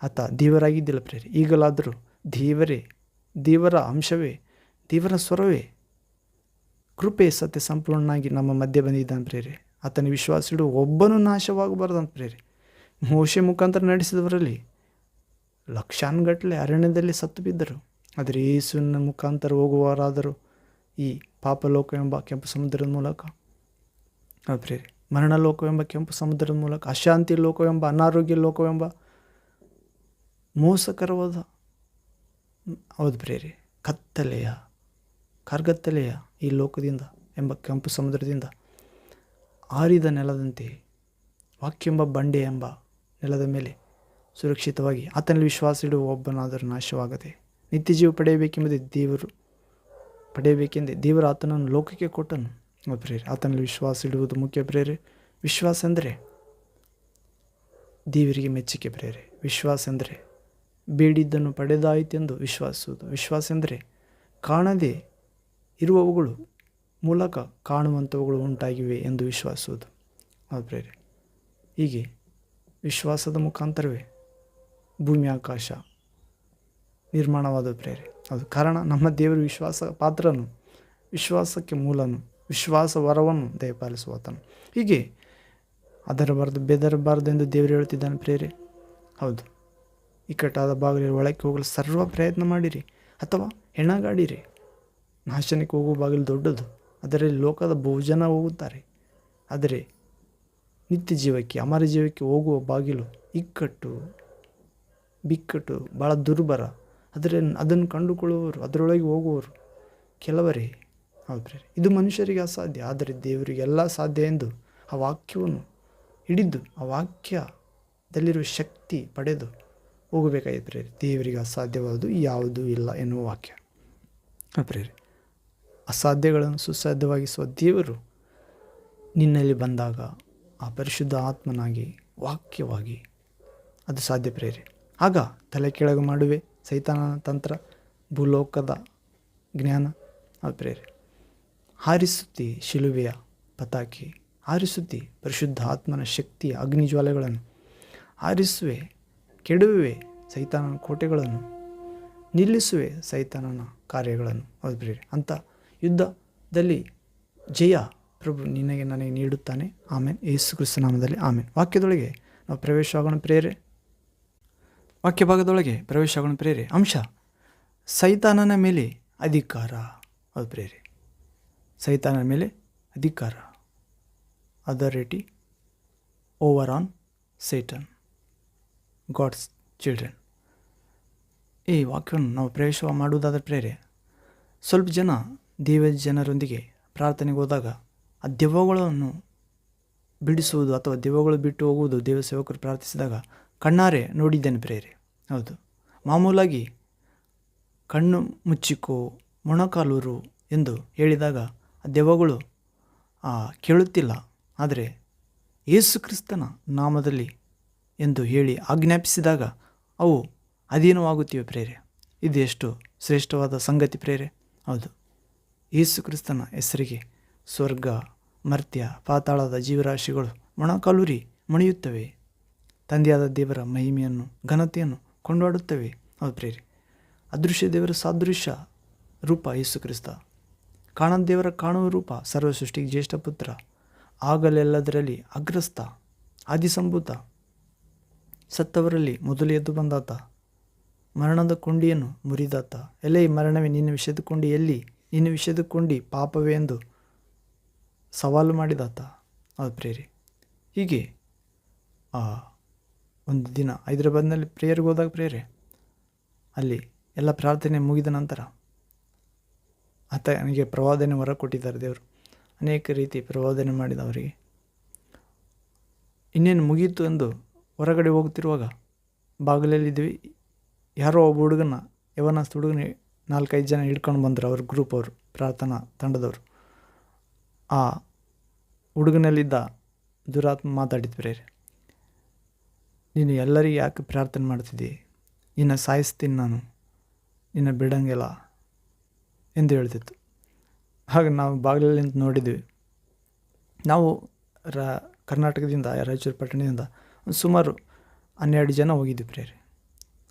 ಆತ ದೇವರಾಗಿದ್ದಿಲ್ಲ ಪ್ರೇರಿ ಈಗಲಾದರೂ ದೇವರೇ, ದೇವರ ಅಂಶವೇ, ದೇವರ ಸ್ವರವೇ, ಕೃಪೆ ಸತ್ಯ ಸಂಪೂರ್ಣನಾಗಿ ನಮ್ಮ ಮಧ್ಯೆ ಬಂದಿದ್ದಾನೆ ಪ್ರೇರಿ ಆತನ ವಿಶ್ವಾಸಿಡು ಒಬ್ಬನೂ ನಾಶವಾಗಬಾರ್ದಂತ ಪ್ರೇರಿ ಮೋಶೆ ಮುಖಾಂತರ ನಡೆಸಿದವರಲ್ಲಿ ಲಕ್ಷಾನುಗಟ್ಟಲೆ ಅರಣ್ಯದಲ್ಲಿ ಸತ್ತು ಬಿದ್ದರು. ಆದರೆ ಯೇಸುವಿನ ಮುಖಾಂತರ ಹೋಗುವವರಾದರೂ ಈ ಪಾಪಲೋಕ ಎಂಬ ಕೆಂಪು ಸಮುದ್ರದ ಮೂಲಕ. ಪ್ರೇರೆ ಮರಣ ಲೋಕವೆಂಬ ಕೆಂಪು ಸಮುದ್ರದ ಮೂಲಕ ಅಶಾಂತಿ ಲೋಕವೆಂಬ ಅನಾರೋಗ್ಯ ಲೋಕವೆಂಬ ಮೋಸಕರವಾದ, ಹೌದು ಪ್ರೇರಿ ಕತ್ತಲೆಯ, ಕರ್ಗತ್ತಲೆಯ ಈ ಲೋಕದಿಂದ ಎಂಬ ಕೆಂಪು ಸಮುದ್ರದಿಂದ ಆರಿದ ನೆಲದಂತೆ, ವಾಕ್ಯೆಂಬ ಬಂಡೆ ಎಂಬ ನೆಲದ ಮೇಲೆ ಸುರಕ್ಷಿತವಾಗಿ ಆತನಲ್ಲಿ ವಿಶ್ವಾಸ ಇಡುವ ಒಬ್ಬನಾದರೂ ನಾಶವಾಗದೆ ನಿತ್ಯ ಜೀವ ಪಡೆಯಬೇಕೆಂಬುದೇ ದೇವರು, ಪಡೆಯಬೇಕೆಂದೇ ದೇವರು ಆತನನ್ನು ಲೋಕಕ್ಕೆ ಕೊಟ್ಟನು. ಪ್ರೇರೆ ಆತನಲ್ಲಿ ವಿಶ್ವಾಸ ಇಡುವುದು ಮುಖ್ಯ ಪ್ರೇರೆ ವಿಶ್ವಾಸ ಅಂದರೆ ದೇವರಿಗೆ ಮೆಚ್ಚುಗೆ ಪ್ರೇರೆ ವಿಶ್ವಾಸ ಅಂದರೆ ಬೇಡಿದ್ದನ್ನು ಪಡೆದಾಯಿತೆಂದು ವಿಶ್ವಾಸುವುದು. ವಿಶ್ವಾಸ ಅಂದರೆ ಕಾಣದೇ ಇರುವವುಗಳು ಮೂಲಕ ಕಾಣುವಂಥವುಗಳು ಉಂಟಾಗಿವೆ ಎಂದು ವಿಶ್ವಾಸುವುದು. ಅದು ಪ್ರೇರೆ ಹೀಗೆ ವಿಶ್ವಾಸದ ಮುಖಾಂತರವೇ ಭೂಮಿ, ಆಕಾಶ ನಿರ್ಮಾಣವಾದ ಪ್ರೇರೆ ಅದು ಕಾರಣ ನಮ್ಮ ದೇವರು ವಿಶ್ವಾಸ ಪಾತ್ರನು, ವಿಶ್ವಾಸಕ್ಕೆ ಮೂಲನು. ವಿಶ್ವಾಸ ವರವನ್ನು ದಯಪಾಲಿಸುವತನು ಹೀಗೆ ಅದರಬಾರದು, ಬೆದರಬಾರ್ದು ಎಂದು ದೇವರು ಹೇಳುತ್ತಿದ್ದಾನೆ ಪ್ರೇರೆ ಹೌದು, ಇಕ್ಕಟ್ಟಾದ ಬಾಗಿಲಿನ ಒಳಕ್ಕೆ ಹೋಗಲು ಸರ್ವ ಪ್ರಯತ್ನ ಮಾಡಿರಿ ಅಥವಾ ಹೆಣಗಾಡಿರಿ. ನಾಶನಕ್ಕೆ ಹೋಗುವ ಬಾಗಿಲು ದೊಡ್ಡದು, ಅದರಲ್ಲಿ ಲೋಕದ ಬಹುಜನ ಹೋಗುತ್ತಾರೆ. ಆದರೆ ನಿತ್ಯ ಜೀವಕ್ಕೆ, ಅಮರ ಜೀವಕ್ಕೆ ಹೋಗುವ ಬಾಗಿಲು ಇಕ್ಕಟ್ಟು, ಬಿಕ್ಕಟ್ಟು ಭಾಳ ದುರ್ಬರ. ಅದರ ಅದನ್ನು ಕಂಡುಕೊಳ್ಳುವವರು, ಅದರೊಳಗೆ ಹೋಗುವವರು ಕೆಲವರೇ. ಹೌದು ಪ್ರೇರಿ ಇದು ಮನುಷ್ಯರಿಗೆ ಅಸಾಧ್ಯ. ಆದರೆ ದೇವರಿಗೆ ಎಲ್ಲ ಸಾಧ್ಯ ಎಂದು ಆ ವಾಕ್ಯವನ್ನು ಹಿಡಿದು, ಆ ವಾಕ್ಯದಲ್ಲಿರುವ ಶಕ್ತಿ ಪಡೆದು ಹೋಗಬೇಕಾಗಿದೆ ಪ್ರೇರೆ ದೇವರಿಗೆ ಅಸಾಧ್ಯವಾದದ್ದು ಯಾವುದೂ ಇಲ್ಲ ಎನ್ನುವ ವಾಕ್ಯ. ಹಾಂ ಪ್ರೇರೆ ಅಸಾಧ್ಯಗಳನ್ನು ಸುಸಾಧ್ಯವಾಗಿಸುವ ದೇವರು ನಿನ್ನಲ್ಲಿ ಬಂದಾಗ ಆ ಪರಿಶುದ್ಧ ಆತ್ಮನಾಗಿ ವಾಕ್ಯವಾಗಿ ಅದು ಸಾಧ್ಯ ಪ್ರೇರಿ ಆಗ ತಲೆ ಕೆಳಗೆ ಮಾಡುವೆ ಸೈತಾನ ತಂತ್ರ, ಭೂಲೋಕದ ಜ್ಞಾನ. ಅದು ಪ್ರೇರೆ ಹಾರಿಸುತ್ತಿ ಶಿಲುಬೆಯ ಪತಾಕಿ. ಹಾರಿಸುತ್ತಿ ಪರಿಶುದ್ಧ ಆತ್ಮನ ಶಕ್ತಿಯ ಅಗ್ನಿಜ್ವಾಲೆಗಳನ್ನು. ಹಾರಿಸುವೆ ಕೆಡುವೆ ಸೈತಾನನ ಕೋಟೆಗಳನ್ನು. ನಿಲ್ಲಿಸುವೆ ಸೈತಾನನ ಕಾರ್ಯಗಳನ್ನು. ಹೌದು ಅಂತ ಯುದ್ಧದಲ್ಲಿ ಜಯ ಪ್ರಭು ನಿನಗೆ ನನಗೆ ನೀಡುತ್ತಾನೆ. ಆಮೇಲೆ ಯೇಸು ಕ್ರಿಸ್ತನಾಮದಲ್ಲಿ ಆಮೇಲೆ ವಾಕ್ಯದೊಳಗೆ ನಾವು ಪ್ರವೇಶವಾಗೋಣ ಪ್ರೇರೆ ವಾಕ್ಯ ಭಾಗದೊಳಗೆ ಪ್ರವೇಶವಾಗೋಣ ಪ್ರೇರೆ ಅಂಶ, ಸೈತಾನನ ಮೇಲೆ ಅಧಿಕಾರ. ಅದು ಪ್ರೇರೆ ಸೈತಾನನ ಮೇಲೆ ಅಧಿಕಾರ. Authority over on Satan God's children ಈ ವಾಕ್ಯವನ್ನು ನಾವು ಪ್ರವೇಶ ಮಾಡುವುದಾದರೆ ಪ್ರೇರೆ, ಸ್ವಲ್ಪ ಜನ ದೇವ ಜನರೊಂದಿಗೆ ಪ್ರಾರ್ಥನೆಗೆ ಹೋದಾಗ ಆ ದೆವ್ವಗಳನ್ನು ಬಿಡಿಸುವುದು ಅಥವಾ ದೆವ್ವಗಳು ಬಿಟ್ಟು ಹೋಗುವುದು ದೇವ ಸೇವಕರು ಪ್ರಾರ್ಥಿಸಿದಾಗ ಕಣ್ಣಾರೆ ನೋಡಿದ್ದೇನೆ ಪ್ರೇರೆ. ಹೌದು. ಮಾಮೂಲಾಗಿ ಕಣ್ಣು ಮುಚ್ಚಿಕೋ ಮೊಣಕಾಲೂರು ಎಂದು ಹೇಳಿದಾಗ ದೆವ್ವಗಳು ಕೇಳುತ್ತಿಲ್ಲ. ಆದರೆ ಯೇಸು ಕ್ರಿಸ್ತನ ನಾಮದಲ್ಲಿ ಎಂದು ಹೇಳಿ ಆಜ್ಞಾಪಿಸಿದಾಗ ಅವು ಅಧೀನವಾಗುತ್ತಿವೆ ಪ್ರೇರೆ. ಇದು ಎಷ್ಟು ಶ್ರೇಷ್ಠವಾದ ಸಂಗತಿ ಪ್ರೇರೆ. ಹೌದು. ಯೇಸು ಕ್ರಿಸ್ತನ ಹೆಸರಿಗೆ ಸ್ವರ್ಗ, ಮರ್ತ್ಯ, ಪಾತಾಳದ ಜೀವರಾಶಿಗಳು ಮೊಣಕಾಲೂರಿ ಮಣಿಯುತ್ತವೆ ತಂದೆಯಾದ ದೇವರ ಮಹಿಮೆಯನ್ನು, ಘನತೆಯನ್ನು ಕೊಂಡಾಡುತ್ತವೆ. ಹೌದು ಪ್ರೇರೆ. ಅದೃಶ್ಯ ದೇವರ ಸಾದೃಶ್ಯ ರೂಪ ಯೇಸು ಕ್ರಿಸ್ತ. ಕಾಣದ ದೇವರ ಕಾಣುವ ರೂಪ ಸರ್ವ ಸೃಷ್ಟಿಗೆ ಜ್ಯೇಷ್ಠ ಪುತ್ರ, ಆಗಲೆಲ್ಲದರಲ್ಲಿ ಅಗ್ರಸ್ಥ, ಆದಿಸಂಭೂತ, ಸತ್ತವರಲ್ಲಿ ಮೊದಲು ಎದ್ದು ಬಂದಾತ, ಮರಣದ ಕೊಂಡಿಯನ್ನು ಮುರಿದಾತ. ಎಲೆ, ಮರಣವೇ ನಿನ್ನ ವಿಷಯದ ಕೊಂಡಿ, ಎಲ್ಲಿ ನಿನ್ನ ವಿಷಯದ ಕೊಂಡಿ ಪಾಪವೇ ಎಂದು ಸವಾಲು ಮಾಡಿದಾತ. ಅದು ಪ್ರೇರಿ ಹೀಗೆ, ಆ, ಒಂದು ದಿನ ಹೈದರಾಬಾದ್ನಲ್ಲಿ ಪ್ರೇಯರ್ಗೆ ಹೋದಾಗ ಪ್ರೇರೆ ಅಲ್ಲಿ ಎಲ್ಲ ಪ್ರಾರ್ಥನೆ ಮುಗಿದ ನಂತರ ಆತ ನನಗೆ ಪ್ರವಾದನೆ ಹೊರ ಕೊಟ್ಟಿದ್ದಾರೆ ದೇವರು. ಅನೇಕ ರೀತಿ ಪ್ರವಾದನೆ ಮಾಡಿದ ಅವರಿಗೆ. ಇನ್ನೇನು ಮುಗೀತು ಎಂದು ಹೊರಗಡೆ ಹೋಗ್ತಿರುವಾಗ ಬಾಗಿಲಲ್ಲಿದ್ವಿ. ಯಾರೋ ಒಬ್ಬ ಹುಡುಗನ, ಯವನಸ್ಥ ಹುಡುಗನ ನಾಲ್ಕೈದು ಜನ ಹಿಡ್ಕೊಂಡು ಬಂದರು ಅವ್ರ ಗ್ರೂಪ್ ಅವರು, ಪ್ರಾರ್ಥನಾ ತಂಡದವರು. ಆ ಹುಡುಗನಲ್ಲಿದ್ದ ದುರಾತ್ಮ ಮಾತಾಡಿದ ಬೇರೆ ನೀನು ಎಲ್ಲರಿಗೆ ಯಾಕೆ ಪ್ರಾರ್ಥನೆ ಮಾಡ್ತಿದ್ದಿ ನಿನ್ನ ಸಾಯಿಸ್ತೀನಿ ನಾನು. ನಿನ್ನ ಬಿಡಂಗಿಲ್ಲ ಎಂದು ಹೇಳ್ತಿತ್ತು. ಹಾಗೆ ನಾವು ಬಾಗಿಲಲ್ಲಿ ನಿಂತು ನೋಡಿದ್ವಿ. ನಾವು ರಾ ಕರ್ನಾಟಕದಿಂದ, ರಾಯಚೂರು ಪಟ್ಟಣದಿಂದ ಒಂದು ಸುಮಾರು ಹನ್ನೆರಡು ಜನ ಹೋಗಿದ್ವಿ ಪ್ರೇರೆ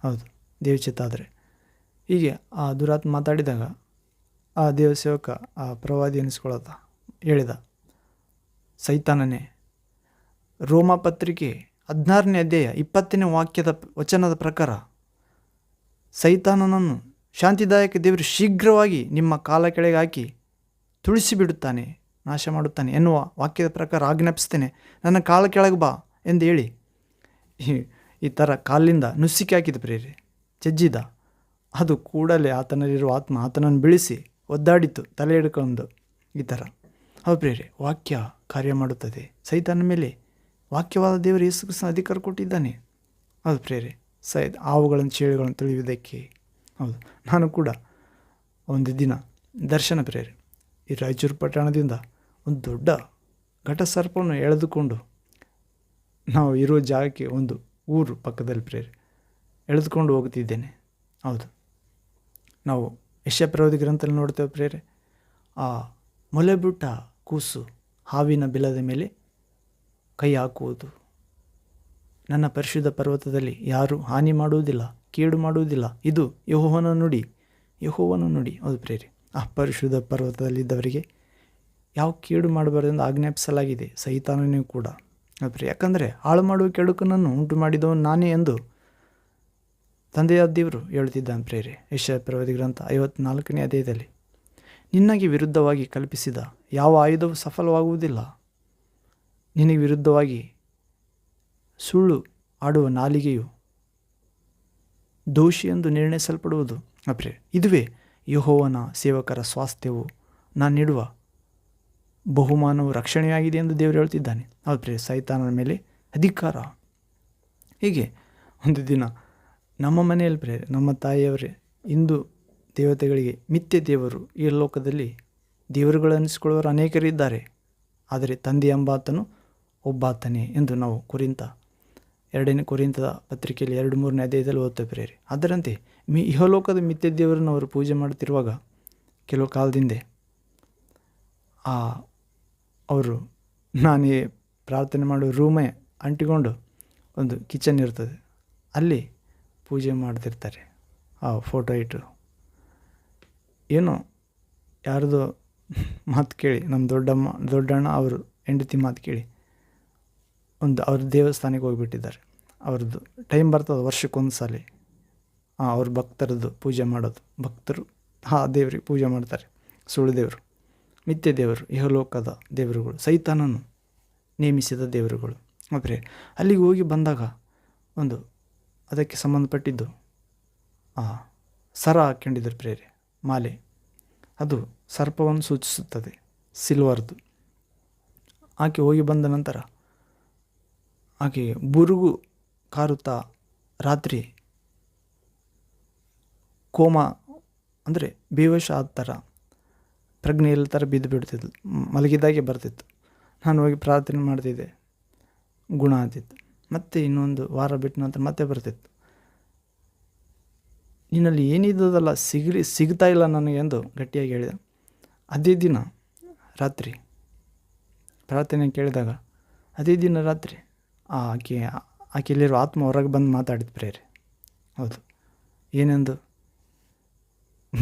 ಹೌದು ದೇವಚಿತ್ತ ಆದರೆ. ಹೀಗೆ ಆ ದುರಾತ್ಮ ಮಾತಾಡಿದಾಗ ಆ ದೇವ ಸೇವಕ ಆ ಪ್ರವಾದಿ ಅನಿಸ್ಕೊಳತ ಹೇಳಿದ, ಸೈತಾನನೇ, ರೋಮ ಪತ್ರಿಕೆ ಹದಿನಾರನೇ ಅಧ್ಯಾಯ ಇಪ್ಪತ್ತನೇ ವಾಕ್ಯದ ವಚನದ ಪ್ರಕಾರ ಸೈತಾನನನ್ನು ಶಾಂತಿದಾಯಕ ದೇವರು ಶೀಘ್ರವಾಗಿ ನಿಮ್ಮ ಕಾಲ ಕೆಳಗೆ ಹಾಕಿ ತುಳಿಸಿಬಿಡುತ್ತಾನೆ ನಾಶ ಮಾಡುತ್ತಾನೆ ಎನ್ನುವ ವಾಕ್ಯದ ಪ್ರಕಾರ ಆಜ್ಞಾಪಿಸ್ತೇನೆ. ನನ್ನ ಕಾಲ ಕೆಳಗೆ ಬಾ ಎಂದು ಹೇಳಿ. ಈ- ಥರ ಕಾಲಿಂದ ನುಸ್ಸಿಕೆ ಹಾಕಿದ ಪ್ರೇರಿ ಜಜ್ಜಿದ. ಅದು ಕೂಡಲೇ ಆತನಲ್ಲಿರುವ ಆತ್ಮ ಆತನನ್ನು ಬಿಳಿಸಿ ಒದ್ದಾಡಿತು, ತಲೆ ಹಿಡ್ಕೊಂಡು. ಈ ಥರ. ಹೌದು ಪ್ರೇರೆ ವಾಕ್ಯ ಕಾರ್ಯ ಮಾಡುತ್ತದೆ. ಸೈತಾನ ಮೇಲೆ ವಾಕ್ಯವಾದ ದೇವರು ಯೇಸು ಕೃಷ್ಣ ಅಧಿಕಾರ ಕೊಟ್ಟಿದ್ದಾನೆ. ಅದು ಪ್ರೇರೆ ಸೈ ಹಾವುಗಳನ್ನು ಚೇಳುಗಳನ್ನು ತಿಳಿಯುವುದಕ್ಕೆ ಹೌದು. ನಾನು ಕೂಡ ಒಂದು ದಿನ ದರ್ಶನ ಪ್ರೇರಿ ಈ ರಾಯಚೂರು ಪಟ್ಟಣದಿಂದ ಒಂದು ದೊಡ್ಡ ಘಟಸರ್ಪವನ್ನು ಎಳೆದುಕೊಂಡು ನಾವು ಇರೋ ಜಾಗಕ್ಕೆ ಒಂದು ಊರು ಪಕ್ಕದಲ್ಲಿ ಪ್ರೇರಿ ಎಳೆದುಕೊಂಡು ಹೋಗ್ತಿದ್ದೇನೆ. ಹೌದು. ನಾವು ಯಶ ಪ್ರವೃತ್ತಿ ಗ್ರಂಥದಲ್ಲಿ ನೋಡ್ತೇವೆ ಪ್ರೇರೆ ಆ ಮೊಲೆ ಬಿಟ್ಟ ಕೂಸು ಹಾವಿನ ಬಿಲದ ಮೇಲೆ ಕೈ ಹಾಕುವುದು. ನನ್ನ ಪರಿಶುದ್ಧ ಪರ್ವತದಲ್ಲಿ ಯಾರೂ ಹಾನಿ ಮಾಡುವುದಿಲ್ಲ. ಕೇಡು ಮಾಡುವುದಿಲ್ಲ. ಇದು ಯಹೋವನ ನುಡಿ. ಯಹೋವನ ನುಡಿ. ಅದು ಪ್ರೇರಿ ಆ ಪರಿಶುದ್ಧ ಪರ್ವತದಲ್ಲಿದ್ದವರಿಗೆ ಯಾವ ಕೇಡು ಮಾಡಬಾರ್ದೆಂದು ಆಜ್ಞಾಪಿಸಲಾಗಿದೆ? ಸೈತಾನನಿಗೂ ಕೂಡ. ಅದು ಪ್ರೇರಿ ಯಾಕಂದರೆ ಹಾಳು ಮಾಡುವ ಕೆಡುಕನನ್ನು ಉಂಟು ಮಾಡಿದವನು ನಾನೇ ಎಂದು ತಂದೆಯಾದ ದೇವರು ಹೇಳ್ತಿದ್ದಾನೆ ಪ್ರೇರೆ ಯಶ ಪರ್ವತಿ ಗ್ರಂಥ ಐವತ್ನಾಲ್ಕನೇ ಅಧ್ಯಾಯದಲ್ಲಿ ನಿನಗೆ ವಿರುದ್ಧವಾಗಿ ಕಲ್ಪಿಸಿದ ಯಾವ ಆಯುಧವು ಸಫಲವಾಗುವುದಿಲ್ಲ? ನಿನಗೆ ವಿರುದ್ಧವಾಗಿ ಸುಳ್ಳು ಆಡುವ ನಾಲಿಗೆಯು ದೋಷಿ ಎಂದು ನಿರ್ಣಯಿಸಲ್ಪಡುವುದು. ಅಪ್ರೇ ಇದುವೇ ಯಹೋವನ ಸೇವಕರ ಸ್ವಾಸ್ಥ್ಯವು ನಾನು ನೀಡುವ ಬಹುಮಾನವು ರಕ್ಷಣೆಯಾಗಿದೆ ಎಂದು ದೇವರು ಹೇಳ್ತಿದ್ದಾನೆ. ಅಪ್ರೇ ಸೈತಾನನ ಮೇಲೆ ಅಧಿಕಾರ. ಹೀಗೆ ಒಂದು ದಿನ ನಮ್ಮ ಮನೆಯಲ್ಲಿ ಪ್ರೇ ನಮ್ಮ ತಾಯಿಯವರೇ ಇಂದು ದೇವತೆಗಳಿಗೆ ಮಿಥ್ಯ ದೇವರು ಈ ಲೋಕದಲ್ಲಿ ದೇವರುಗಳು ಅನೇಕರು ಅನೇಕರಿದ್ದಾರೆ ಆದರೆ ತಂದೆ ಎಂಬಾತನು ಒಬ್ಬಾತನೇ ಎಂದು ನಾವು ಕುರಿತ ಎರಡನೇ ಕುರಿತದ ಪತ್ರಿಕೆಯಲ್ಲಿ ಎರಡು ಮೂರನೇ ಅಧ್ಯಾಯದಲ್ಲಿ ಓದ್ತಾ ಪ್ರೇರಿ ಅದರಂತೆ ಮಿ ಇಹಲೋಕದ ಮಿಥ್ಯ ದೇವರನ್ನು ಅವರು ಪೂಜೆ ಮಾಡುತ್ತಿರುವಾಗ ಕೆಲವು ಕಾಲದಿಂದೆ ಆ ಅವರು ನಾನೇ ಪ್ರಾರ್ಥನೆ ಮಾಡೋ ರೂಮೇ ಅಂಟಿಕೊಂಡು ಒಂದು ಕಿಚನ್ ಇರ್ತದೆ. ಅಲ್ಲಿ ಪೂಜೆ ಮಾಡ್ತಿರ್ತಾರೆ. ಆ ಫೋಟೋ ಇಟ್ಟು. ಏನೋ ಯಾರ್ದೋ ಮಾತು ಕೇಳಿ, ನಮ್ಮ ದೊಡ್ಡಮ್ಮ, ದೊಡ್ಡಣ್ಣ ಅವರು ಹೆಂಡತಿ ಮಾತು ಕೇಳಿ ಒಂದು ಅವ್ರ ದೇವಸ್ಥಾನಕ್ಕೆ ಹೋಗಿಬಿಟ್ಟಿದ್ದಾರೆ. ಅವ್ರದ್ದು ಟೈಮ್ ಬರ್ತದೆ ವರ್ಷಕ್ಕೊಂದು ಸಲ. ಅವ್ರ ಭಕ್ತರದ್ದು ಪೂಜೆ ಮಾಡೋದು. ಭಕ್ತರು ಆ ದೇವ್ರಿಗೆ ಪೂಜೆ ಮಾಡ್ತಾರೆ. ಸುಳ್ಳು ದೇವರು, ನಿತ್ಯ ದೇವರು, ಇಹಲೋಕದ ದೇವರುಗಳು, ಸೈತಾನನು ನೇಮಿಸಿದ ದೇವರುಗಳು. ಆದರೆ ಅಲ್ಲಿಗೆ ಹೋಗಿ ಬಂದಾಗ ಒಂದು ಅದಕ್ಕೆ ಸಂಬಂಧಪಟ್ಟಿದ್ದು ಆ ಸರ ಹಾಕ್ಕೊಂಡಿದ್ರು ಪ್ರೇರೆ, ಮಾಲೆ. ಅದು ಸರ್ಪವನ್ನು ಸೂಚಿಸುತ್ತದೆ ಸಿಲ್ವರ್ದು ಆಕೆ ಹೋಗಿ ಬಂದ ನಂತರ ಆಕೆ ಬುರುಗು ಕಾರುತ್ತಾ ರಾತ್ರಿ ಕೋಮ ಅಂದರೆ ಬೇವಶ ಆದ ಥರ ಪ್ರಜ್ಞೆ ಎಲ್ಲ ಥರ ಬಿದ್ದು ಬಿಡ್ತಿದ್ಲು ಮಲಗಿದಾಗೆ ಬರ್ತಿತ್ತು. ನಾನು ಹೋಗಿ ಪ್ರಾರ್ಥನೆ ಮಾಡ್ತಿದ್ದೆ. ಗುಣ ಆದಿತ್ತು ಮತ್ತೆ ಇನ್ನೊಂದು ವಾರ ಬಿಟ್ಟ ನಂತರ ಮತ್ತೆ ಬರ್ತಿತ್ತು. ನಿನ್ನಲ್ಲಿ ಏನಿದ್ದದಲ್ಲ ಸಿಗಲಿ ಸಿಗ್ತಾ ಇಲ್ಲ ನನಗೆ ಎಂದು ಗಟ್ಟಿಯಾಗಿ ಹೇಳಿದೆ. ಅದೇ ದಿನ ರಾತ್ರಿ ಪ್ರಾರ್ಥನೆ ಕೇಳಿದಾಗ, ಅದೇ ದಿನ ರಾತ್ರಿ ಆಕೆ ಆಕೆಯಲ್ಲಿರೋ ಆತ್ಮ ಹೊರಗೆ ಬಂದು ಮಾತಾಡಿದ ಪ್ರೇರೆ. ಹೌದು. ಏನೆಂದು?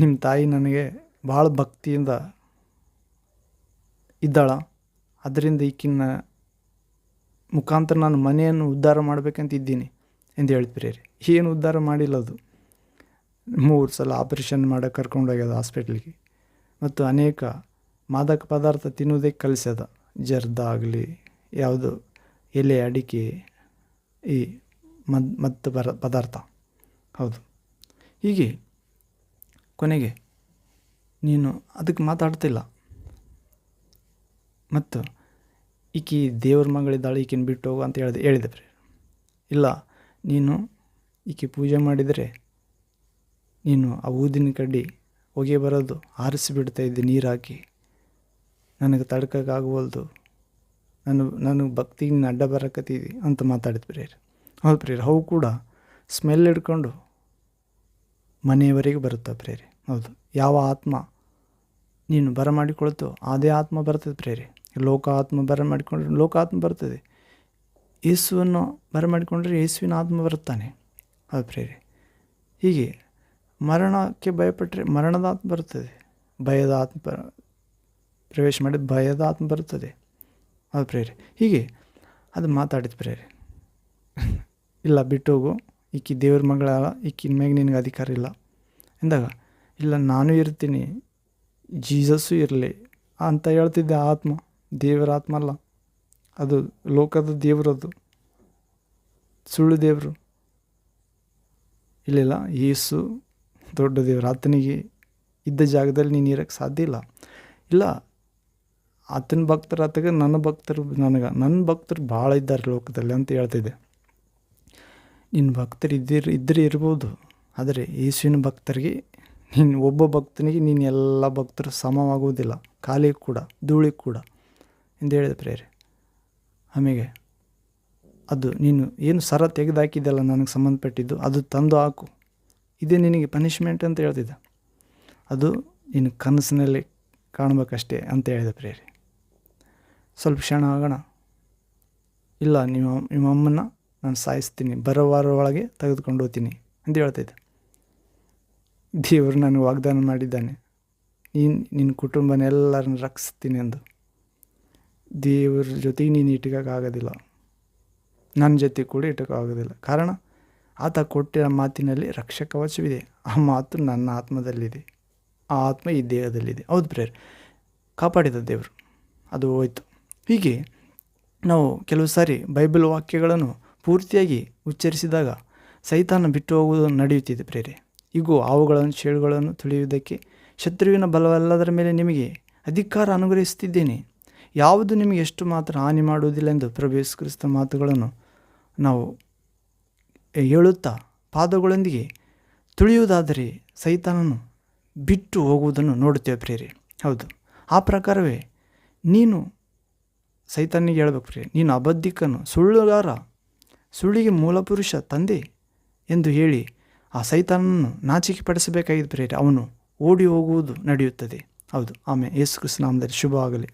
ನಿಮ್ಮ ತಾಯಿ ನನಗೆ ಭಾಳ ಭಕ್ತಿಯಿಂದ ಇದ್ದಾಳ. ಅದರಿಂದ ಈಕಿನ ಮುಖಾಂತರ ನಾನು ಮನೆಯನ್ನು ಉದ್ಧಾರ ಮಾಡಬೇಕಂತ ಇದ್ದೀನಿ ಎಂದು ಹೇಳ್ತಿರೇರಿ ಏನು ಉದ್ಧಾರ ಮಾಡಿಲ್ಲ ಅದು. ಮೂರು ಸಲ ಆಪ್ರೇಷನ್ ಮಾಡೋಕೆ ಕರ್ಕೊಂಡೋಗ್ಯದ ಹಾಸ್ಪಿಟ್ಲಿಗೆ. ಮತ್ತು ಅನೇಕ ಮಾದಕ ಪದಾರ್ಥ ತಿನ್ನುವುದೇ ಕಲಿಸ್ಯದ ಜರ್ದ ಆಗಲಿ ಯಾವುದು ಎಲೆ, ಅಡಿಕೆ, ಈ ಮದ್ ಮತ್ತು ಬರ ಪದಾರ್ಥ. ಹೌದು. ಹೀಗೆ ಕೊನೆಗೆ ನೀನು ಅದಕ್ಕೆ ಮಾತಾಡ್ತಿಲ್ಲ. ಮತ್ತು ಈಕಿ ದೇವ್ರ ಮಗಳಿದ್ದಾಳೆ, ಈಕಿನ ಬಿಟ್ಟು ಹೋಗು ಅಂತ ಹೇಳಿದೆ ಹೇಳಿದೆ ಇಲ್ಲ, ನೀನು ಈಕೆ ಪೂಜೆ ಮಾಡಿದರೆ ನೀನು ಆ ಊದಿನ ಕಡ್ಡಿ ಹೊಗೆ ಬರೋದು ಆರಿಸಿ ಬಿಡ್ತಾ ಇದ್ದೆ ನೀರು ಹಾಕಿ ನನಗೆ ತಡ್ಕೋಕ್ಕಾಗವಲ್ದು. ನಾನು ನಾನು ಭಕ್ತಿಗೆ ನೀನು ಅಡ್ಡ ಬರಕತ್ತಿದ್ದಿ ಅಂತ ಮಾತಾಡಿದ ಪ್ರಿಯರು. ಹೌದು ಪ್ರಿಯರು ಅವು ಕೂಡ ಸ್ಮೆಲ್ ಹಿಡ್ಕೊಂಡು ಮನೆಯವರೆಗೆ ಬರುತ್ತೆ ಪ್ರೇರಿ ಹೌದು, ಯಾವ ಆತ್ಮ ನೀನು ಬರಮಾಡಿಕೊಳ್ತು ಅದೇ ಆತ್ಮ ಬರ್ತದೆ ಪ್ರೇರಿ ಲೋಕ ಆತ್ಮ ಬರಮಾಡಿಕೊಂಡ್ರೆ ಲೋಕ ಆತ್ಮ ಬರ್ತದೆ. ಯೇಸುವನ್ನು ಬರಮಾಡಿಕೊಂಡ್ರೆ ಯೇಸುವಿನ ಆತ್ಮ ಬರುತ್ತಾನೆ. ಅದು ಪ್ರೇರಿ ಹೀಗೆ ಮರಣಕ್ಕೆ ಭಯಪಟ್ಟರೆ ಮರಣದ ಆತ್ಮ ಬರ್ತದೆ. ಭಯದ ಆತ್ಮ ಪ್ರವೇಶ ಮಾಡಿದ ಭಯದ ಆತ್ಮ ಬರುತ್ತದೆ ಅದು ಪ್ರೇರಿ ಹೀಗೆ ಅದು ಮಾತಾಡಿದ ಪ್ರೇರಿ ಇಲ್ಲ ಬಿಟ್ಟೋಗು ಈಕಿ ದೇವ್ರ ಮಗಳ ಈಕಿನ ಮ್ಯಾಗ ನಿನಗೆ ಅಧಿಕಾರ ಇಲ್ಲ. ಎಂದಾಗ, ಇಲ್ಲ, ನಾನು ಇರ್ತೀನಿ, ಜೀಸಸ್ಸು ಇರಲಿ ಅಂತ ಹೇಳ್ತಿದ್ದೆ ಆತ್ಮ, ದೇವರ ಆತ್ಮ ಅಲ್ಲ. ಅದು ಲೋಕದ ದೇವರದು ಸುಳ್ಳು ದೇವರು. ಇಲ್ಲಿಲ್ಲ ಯೇಸು ದೊಡ್ಡ ದೇವರು. ಆತನಿಗೆ ಇದ್ದ ಜಾಗದಲ್ಲಿ ನೀನು ಇರೋಕ್ಕೆ ಸಾಧ್ಯ ಇಲ್ಲ. ಇಲ್ಲ ಆತನ ಭಕ್ತರ ಆತಗೆ ನನ್ನ ಭಕ್ತರು ನನಗೆ, ನನ್ನ ಭಕ್ತರು ಭಾಳ ಇದ್ದಾರೆ ಲೋಕದಲ್ಲಿ ಅಂತ ಹೇಳ್ತಿದ್ದೆ. ನಿನ್ನ ಭಕ್ತರು ಇದ್ದಿರ, ಇದ್ದರೆ ಇರ್ಬೋದು, ಆದರೆ ಯೇಸುವಿನ ಭಕ್ತರಿಗೆ ನೀನು ಒಬ್ಬ ಭಕ್ತನಿಗೆ ನೀನು ಎಲ್ಲ ಭಕ್ತರು ಸಮವಾಗುವುದಿಲ್ಲ ಕಾಲಿಗೆ ಕೂಡ ಧೂಳಿಗೆ ಕೂಡ ಎಂದು ಹೇಳಿದ ಪ್ರೇರೆ. ಆಮೇಲೆ ಅದು ನೀನು ಏನು ಸರ ತೆಗೆದಾಕಿದ್ದೆಲ್ಲ ನನಗೆ ಸಂಬಂಧಪಟ್ಟಿದ್ದು, ಅದು ತಂದು ಹಾಕು. ಇದೇ ನಿನಗೆ ಪನಿಷ್ಮೆಂಟ್ ಅಂತ ಹೇಳ್ತಿದ್ದೆ. ಅದು ನಿನ್ನ ಕನಸಿನಲ್ಲಿ ಕಾಣಬೇಕಷ್ಟೇ ಅಂತ ಹೇಳಿದ ಪ್ರೇರೆ. ಸ್ವಲ್ಪ ಕ್ಷಣ ಆಗೋಣ. ಇಲ್ಲ, ನಿಮ್ಮ ನಿಮ್ಮ ನಾನು ಸಾಯಿಸ್ತೀನಿ. ಬರೋ ವಾರ ಒಳಗೆ ತೆಗೆದುಕೊಂಡು ಹೋಗ್ತೀನಿ ಅಂತ ಹೇಳ್ತೈತೆ. ದೇವರು ನನಗೆ ವಾಗ್ದಾನ ಮಾಡಿದ್ದಾನೆ. ನೀನು, ನಿನ್ನ ಕುಟುಂಬನೆಲ್ಲರನ್ನ ರಕ್ಷಿಸ್ತೀನಿ ಎಂದು ದೇವ್ರ ಜೊತೆಗೆ ನೀನು ಇಟ್ಕೋಕ್ಕಾಗೋದಿಲ್ಲ. ನನ್ನ ಜೊತೆ ಕೂಡ ಇಟ್ಟಕ್ಕಾಗೋದಿಲ್ಲ ಕಾರಣ, ಆತ ಕೊಟ್ಟಿರೋ ಮಾತಿನಲ್ಲಿ ರಕ್ಷಕವಚವಿದೆ ಆ ಮಾತು ನನ್ನ ಆತ್ಮದಲ್ಲಿದೆ. ಆ ಆತ್ಮ ಈ ದೇಹದಲ್ಲಿದೆ. ಹೌದು ಪ್ರೇರ್ ಕಾಪಾಡಿದ ದೇವರು. ಅದು ಹೋಯ್ತು. ಹೀಗೆ ನಾವು ಕೆಲವು ಸಾರಿ ಬೈಬಲ್ ವಾಕ್ಯಗಳನ್ನು ಪೂರ್ತಿಯಾಗಿ ಉಚ್ಚರಿಸಿದಾಗ ಸೈತಾನ ಬಿಟ್ಟು ಹೋಗುವುದು ನಡೆಯುತ್ತಿದೆ ಪ್ರೇರೆ ಈಗ ಹಾವುಗಳನ್ನು ಚೇಳುಗಳನ್ನು ತುಳಿಯುವುದಕ್ಕೆ ಶತ್ರುವಿನ ಬಲವಲ್ಲದರ ಮೇಲೆ ನಿಮಗೆ ಅಧಿಕಾರ ಅನುಗ್ರಹಿಸುತ್ತಿದ್ದೇನೆ. ಯಾವುದು ನಿಮಗೆ ಎಷ್ಟು ಮಾತ್ರ ಹಾನಿ ಮಾಡುವುದಿಲ್ಲ ಎಂದು ಪ್ರಭು ಮಾತುಗಳನ್ನು ನಾವು ಹೇಳುತ್ತಾ ಪಾದಗಳೊಂದಿಗೆ ತುಳಿಯುವುದಾದರೆ ಸೈತಾನನು ಬಿಟ್ಟು ಹೋಗುವುದನ್ನು ನೋಡುತ್ತೇವೆ ಪ್ರೇರೆ ಹೌದು, ಆ ಪ್ರಕಾರವೇ ನೀನು ಸೈತಾನಿಗೆ ಹೇಳ್ಬೇಕು ರೀ ನೀನು ಅಬದ್ಧಿಕನು, ಸುಳ್ಳುಗಾರ, ಸುಳ್ಳಿಗೆ ಮೂಲಪುರುಷ ತಂದೆ ಎಂದು ಹೇಳಿ ಆ ಸೈತಾನನ್ನು ನಾಚಿಕೆ ಪಡಿಸಬೇಕಾಗಿದೆ ಪ್ರೇರಿ ಅವನು ಓಡಿ ಹೋಗುವುದು ನಡೆಯುತ್ತದೆ. ಹೌದು ಆಮೇಲೆ ಯೇಸು ಕ್ರಿಸ್ತ ನಾಮದಲ್ಲಿ ಶುಭ ಆಗಲಿ